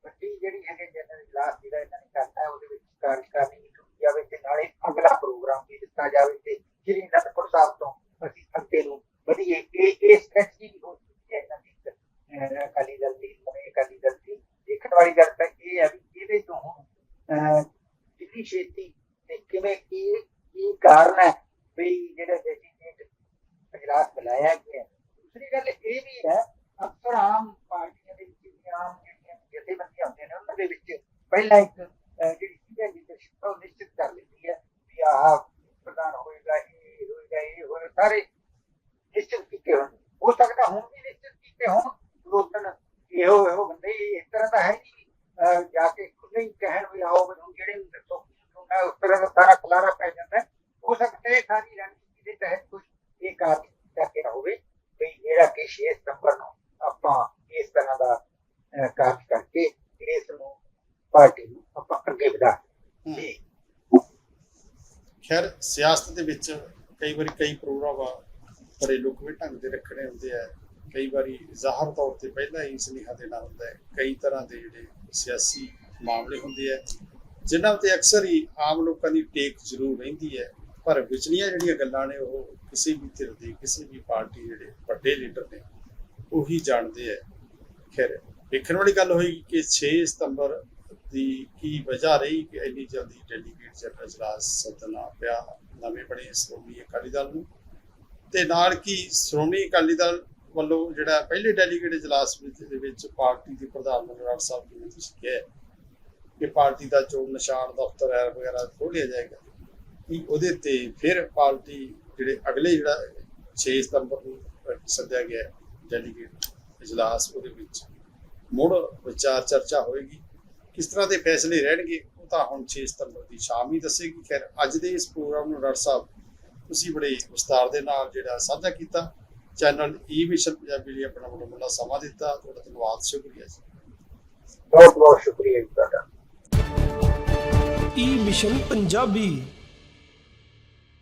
ਵੱਡੀ ਜਿਹੜੀ ਹੈਗੇ ਜਨਰਲ ਇਜਲਾਸ ਜਿਹੜਾ ਇਹਨਾਂ ਨੇ ਕਰਨਾ ਹੈ ਉਹਦੇ ਵਿੱਚ ਕਾਰਜਕਾਰੀ ਵੀ ਚੁੱਕੀ ਜਾਵੇ ਤੇ ਨਾਲੇ ਅਗਲਾ ਪ੍ਰੋਗਰਾਮ ਵੀ ਦਿੱਤਾ ਜਾਵੇ ਤੇ ਸ਼੍ਰੀ ਅਨੰਦਪੁਰ ਸਾਹਿਬ ਤੋਂ ਅਸੀਂ ਅੱਗੇ ਨੂੰ ਵਧੀਏ ਇਹ ਇਹ ਸਟ੍ਰੈਟਜੀ ਵੀ ਹੋ ਚੁੱਕੀ ਹੈ ਇਹਨਾਂ ਦੀ ਅਹ ਅਕਾਲੀ ਦਲ ਦੀ ਨਵੇਂ ਅਕਾਲੀ ਦਲ ਦੀ ਦੇਖਣ ਵਾਲੀ ਗੱਲ ਤਾਂ ਇਹ ਹੈ ਵੀ ਇਹਦੇ ਤੋਂ ਹੁਣ ਅਹ ਕਿੰਨੀ ਛੇਤੀ ਤੇ ਕਿਵੇਂ ਕੀ ਕੀ ਕਾਰਨ ਹੈ ਵੀ ਜਿਹੜਾ ਡੈਡੀਕੇਟ ਇਜਲਾਸ ਬੁਲਾਇਆ ਗਿਆ ਹੈ। ਦੂਸਰੀ ਗੱਲ ਇਹ ਵੀ ਹੈ ਅਕਸਰ ਆਮ ਪਾਰਟੀਆਂ ਦੇ ਵਿੱਚ ਵੀ ਆਮ ਜਿਹੜੀਆਂ ਜਥੇਬੰਦੀਆਂ ਹੁੰਦੀਆਂ ਨੇ ਉਹਨਾਂ ਦੇ ਵਿੱਚ ਪਹਿਲਾਂ ਇੱਕ ਅਹ, ਜਿਹੜੀ ਸੀਨੀਅਰ ਲੀਡਰਸ਼ਿਪ ਉਹ ਨਿਸ਼ਚਿਤ ਕਰ ਲੈਂਦੀ ਹੈ ਵੀ ਆਹ ਪ੍ਰਧਾਨ ਹੋਏਗਾ ਇਹ ਹੋਏਗਾ ਇਹ ਹੋਏਗਾ ਸਾਰੇ ਨਿਸ਼ਚਿਤ ਕੀਤੇ ਹੋਣ ਹੋ ਸਕਦਾ ਹੁਣ ਵੀ ਨਿਸ਼ਚਿਤ ਕੀਤੇ ਹੋਣ ਲੋਕਨ ਇਹੋ ਇਹੋ ਬੰਦੇ ਇਸ ਤਰ੍ਹਾਂ ਦਾ ਹੈ ਨਹੀਂ ਅਹ, ਜਾ ਕੇ ਖੁਦ ਹੀ ਕਹਿਣ ਵੀ ਆਓ ਮੈਨੂੰ ਜਿਹੜੇ ਨੂੰ ਦੱਸੋ ਮੈਂ ਉਸ ਤਰ੍ਹਾਂ ਦਾ ਸਾਰਾ ਖਲਾਰਾ ਪੈ ਜਾਂਦਾ ਹੈ। ਹੋ ਸਕਦਾ ਹੈ ਸਾਰੀ ਰਣਨੀਤੀ ਦੇ ਤਹਿਤ ਕੁਝ ਇਹ ਕਾਰਜ ਕੀਤਾ ਗਿਆ ਹੋਵੇ ਵੀ ਜਿਹੜਾ ਕਿ 6 ਸਤੰਬਰ ਨੂੰ ਆਪਾਂ ਇਸ ਤਰ੍ਹਾਂ ਦਾ ਅਹ, ਕਾਰਜ ਕਰਕੇ ਇਸ ਨੂੰ ਪਾਰਟੀ ਨੂੰ ਆਪਾਂ ਅੱਗੇ ਵਧਾ ਹਮ। ਖੈਰ ਸਿਆਸਤ ਦੇ ਵਿੱਚ ਕਈ ਵਾਰੀ ਕਈ ਪ੍ਰੋਗਰਾਮ ਬੜੇ ਲੁਕਵੇਂ ਢੰਗ ਦੇ ਰੱਖਣੇ ਹੁੰਦੇ ਆ। ਕਈ ਵਾਰੀ ਜ਼ਾਹਰ ਤੌਰ ਤੇ ਪਹਿਲਾਂ ਹੀ ਸੁਨੇਹਾ ਦੇਣਾ ਹੁੰਦਾ ਹੈ। ਕਈ ਤਰ੍ਹਾਂ ਦੇ ਜਿਹੜੇ ਸਿਆਸੀ ਮਾਮਲੇ ਹੁੰਦੇ ਆ, ਜਿਨ੍ਹਾਂ 'ਤੇ ਅਕਸਰ ਹੀ ਆਮ ਲੋਕਾਂ ਦੀ ਟੇਕ ਜ਼ਰੂਰ ਰਹਿੰਦੀ ਹੈ। ਪਰ ਵਿਚਲੀਆਂ ਜਿਹੜੀਆਂ ਗੱਲਾਂ ਨੇ, ਉਹ ਕਿਸੇ ਵੀ ਧਿਰ ਦੇ, ਕਿਸੇ ਵੀ ਪਾਰਟੀ ਜਿਹੜੇ ਵੱਡੇ ਲੀਡਰ ਨੇ, ਉਹੀ ਜਾਣਦੇ ਆ। ਖੈਰ, ਵੇਖਣ ਵਾਲੀ ਗੱਲ ਹੋਈ ਕਿ 6 ਸਤੰਬਰ ਦੀ ਕੀ ਵਜ੍ਹਾ ਰਹੀ ਕਿ ਇੰਨੀ ਜਲਦੀ ਡੈਲੀਗੇਟ ਜਨਰਲ ਇਜਲਾਸ ਸੱਦਣਾ ਪਿਆ ਨਵੇਂ ਬਣੇ ਸ਼੍ਰੋਮਣੀ ਅਕਾਲੀ ਦਲ ਨੂੰ। ਤੇ ਨਾਲ ਕੀ ਸ਼੍ਰੋਮਣੀ ਅਕਾਲੀ ਦਲ ਵੱਲੋਂ ਜਿਹੜਾ ਪਹਿਲੇ ਡੈਲੀਗੇਟ ਇਜਲਾਸ ਦੇ ਵਿੱਚ ਪਾਰਟੀ ਦੇ ਪ੍ਰਧਾਨ ਮਨਰਾਜ ਸਾਹਿਬ ਜੀ ਨੇ ਤੁਸੀਂ ਕਿਹਾ ਕਿ ਪਾਰਟੀ ਦਾ ਚੋਣ ਨਿਸ਼ਾਨ ਦਫ਼ਤਰ ਹੈ ਵਗੈਰਾ ਖੋਲ੍ਹਿਆ ਜਾਏਗਾ, ਕਿ ਉਹਦੇ ਤੇ ਫਿਰ ਪਾਰਟੀ ਜਿਹੜੇ ਅਗਲੇ ਜਿਹੜਾ 6 ਸਤੰਬਰ ਨੂੰ ਸੱਦਿਆ ਗਿਆ ਡੈਲੀਗੇਟ ਇਜਲਾਸ ਉਹਦੇ ਵਿੱਚ ਮੁੜ ਵਿਚਾਰ ਚਰਚਾ ਹੋਏਗੀ। ਕਿਸ ਤਰ੍ਹਾਂ ਦੇ ਫੈਸਲੇ ਰਹਿਣਗੇ? ਤਾਂ ਹੁਣ 6 ਸਤੰਬਰ ਦੀ ਸ਼ਾਮ ਹੀ ਦੱਸੇਗੀ। ਖੈਰ ਅੱਜ ਦੇ ਇਸ ਪ੍ਰੋਗਰਾਮ ਨੂੰ ਡਾਕਟਰ ਸਾਹਿਬ ਤੁਸੀਂ ਬੜੇ ਵਿਸਤਾਰ ਦੇ ਨਾਲ ਜਿਹੜਾ ਸਾਂਝਾ ਕੀਤਾ। ਚੈਨਲ ਈ ਮਿਸ਼ਨ ਪੰਜਾਬੀ ਲਈ ਆਪਣਾ ਬੜਾ ਬੜਾ ਸਮਾਂ ਦਿੱਤਾ। ਤੁਹਾਡਾ ਧੰਨਵਾਦ ਸ਼ੁਕਰੀਆ ਜੀ। ਬਹੁਤ ਬਹੁਤ ਸ਼ੁਕਰੀਆ ਜੀ ਤੁਹਾਡਾ। E mission Punjabi.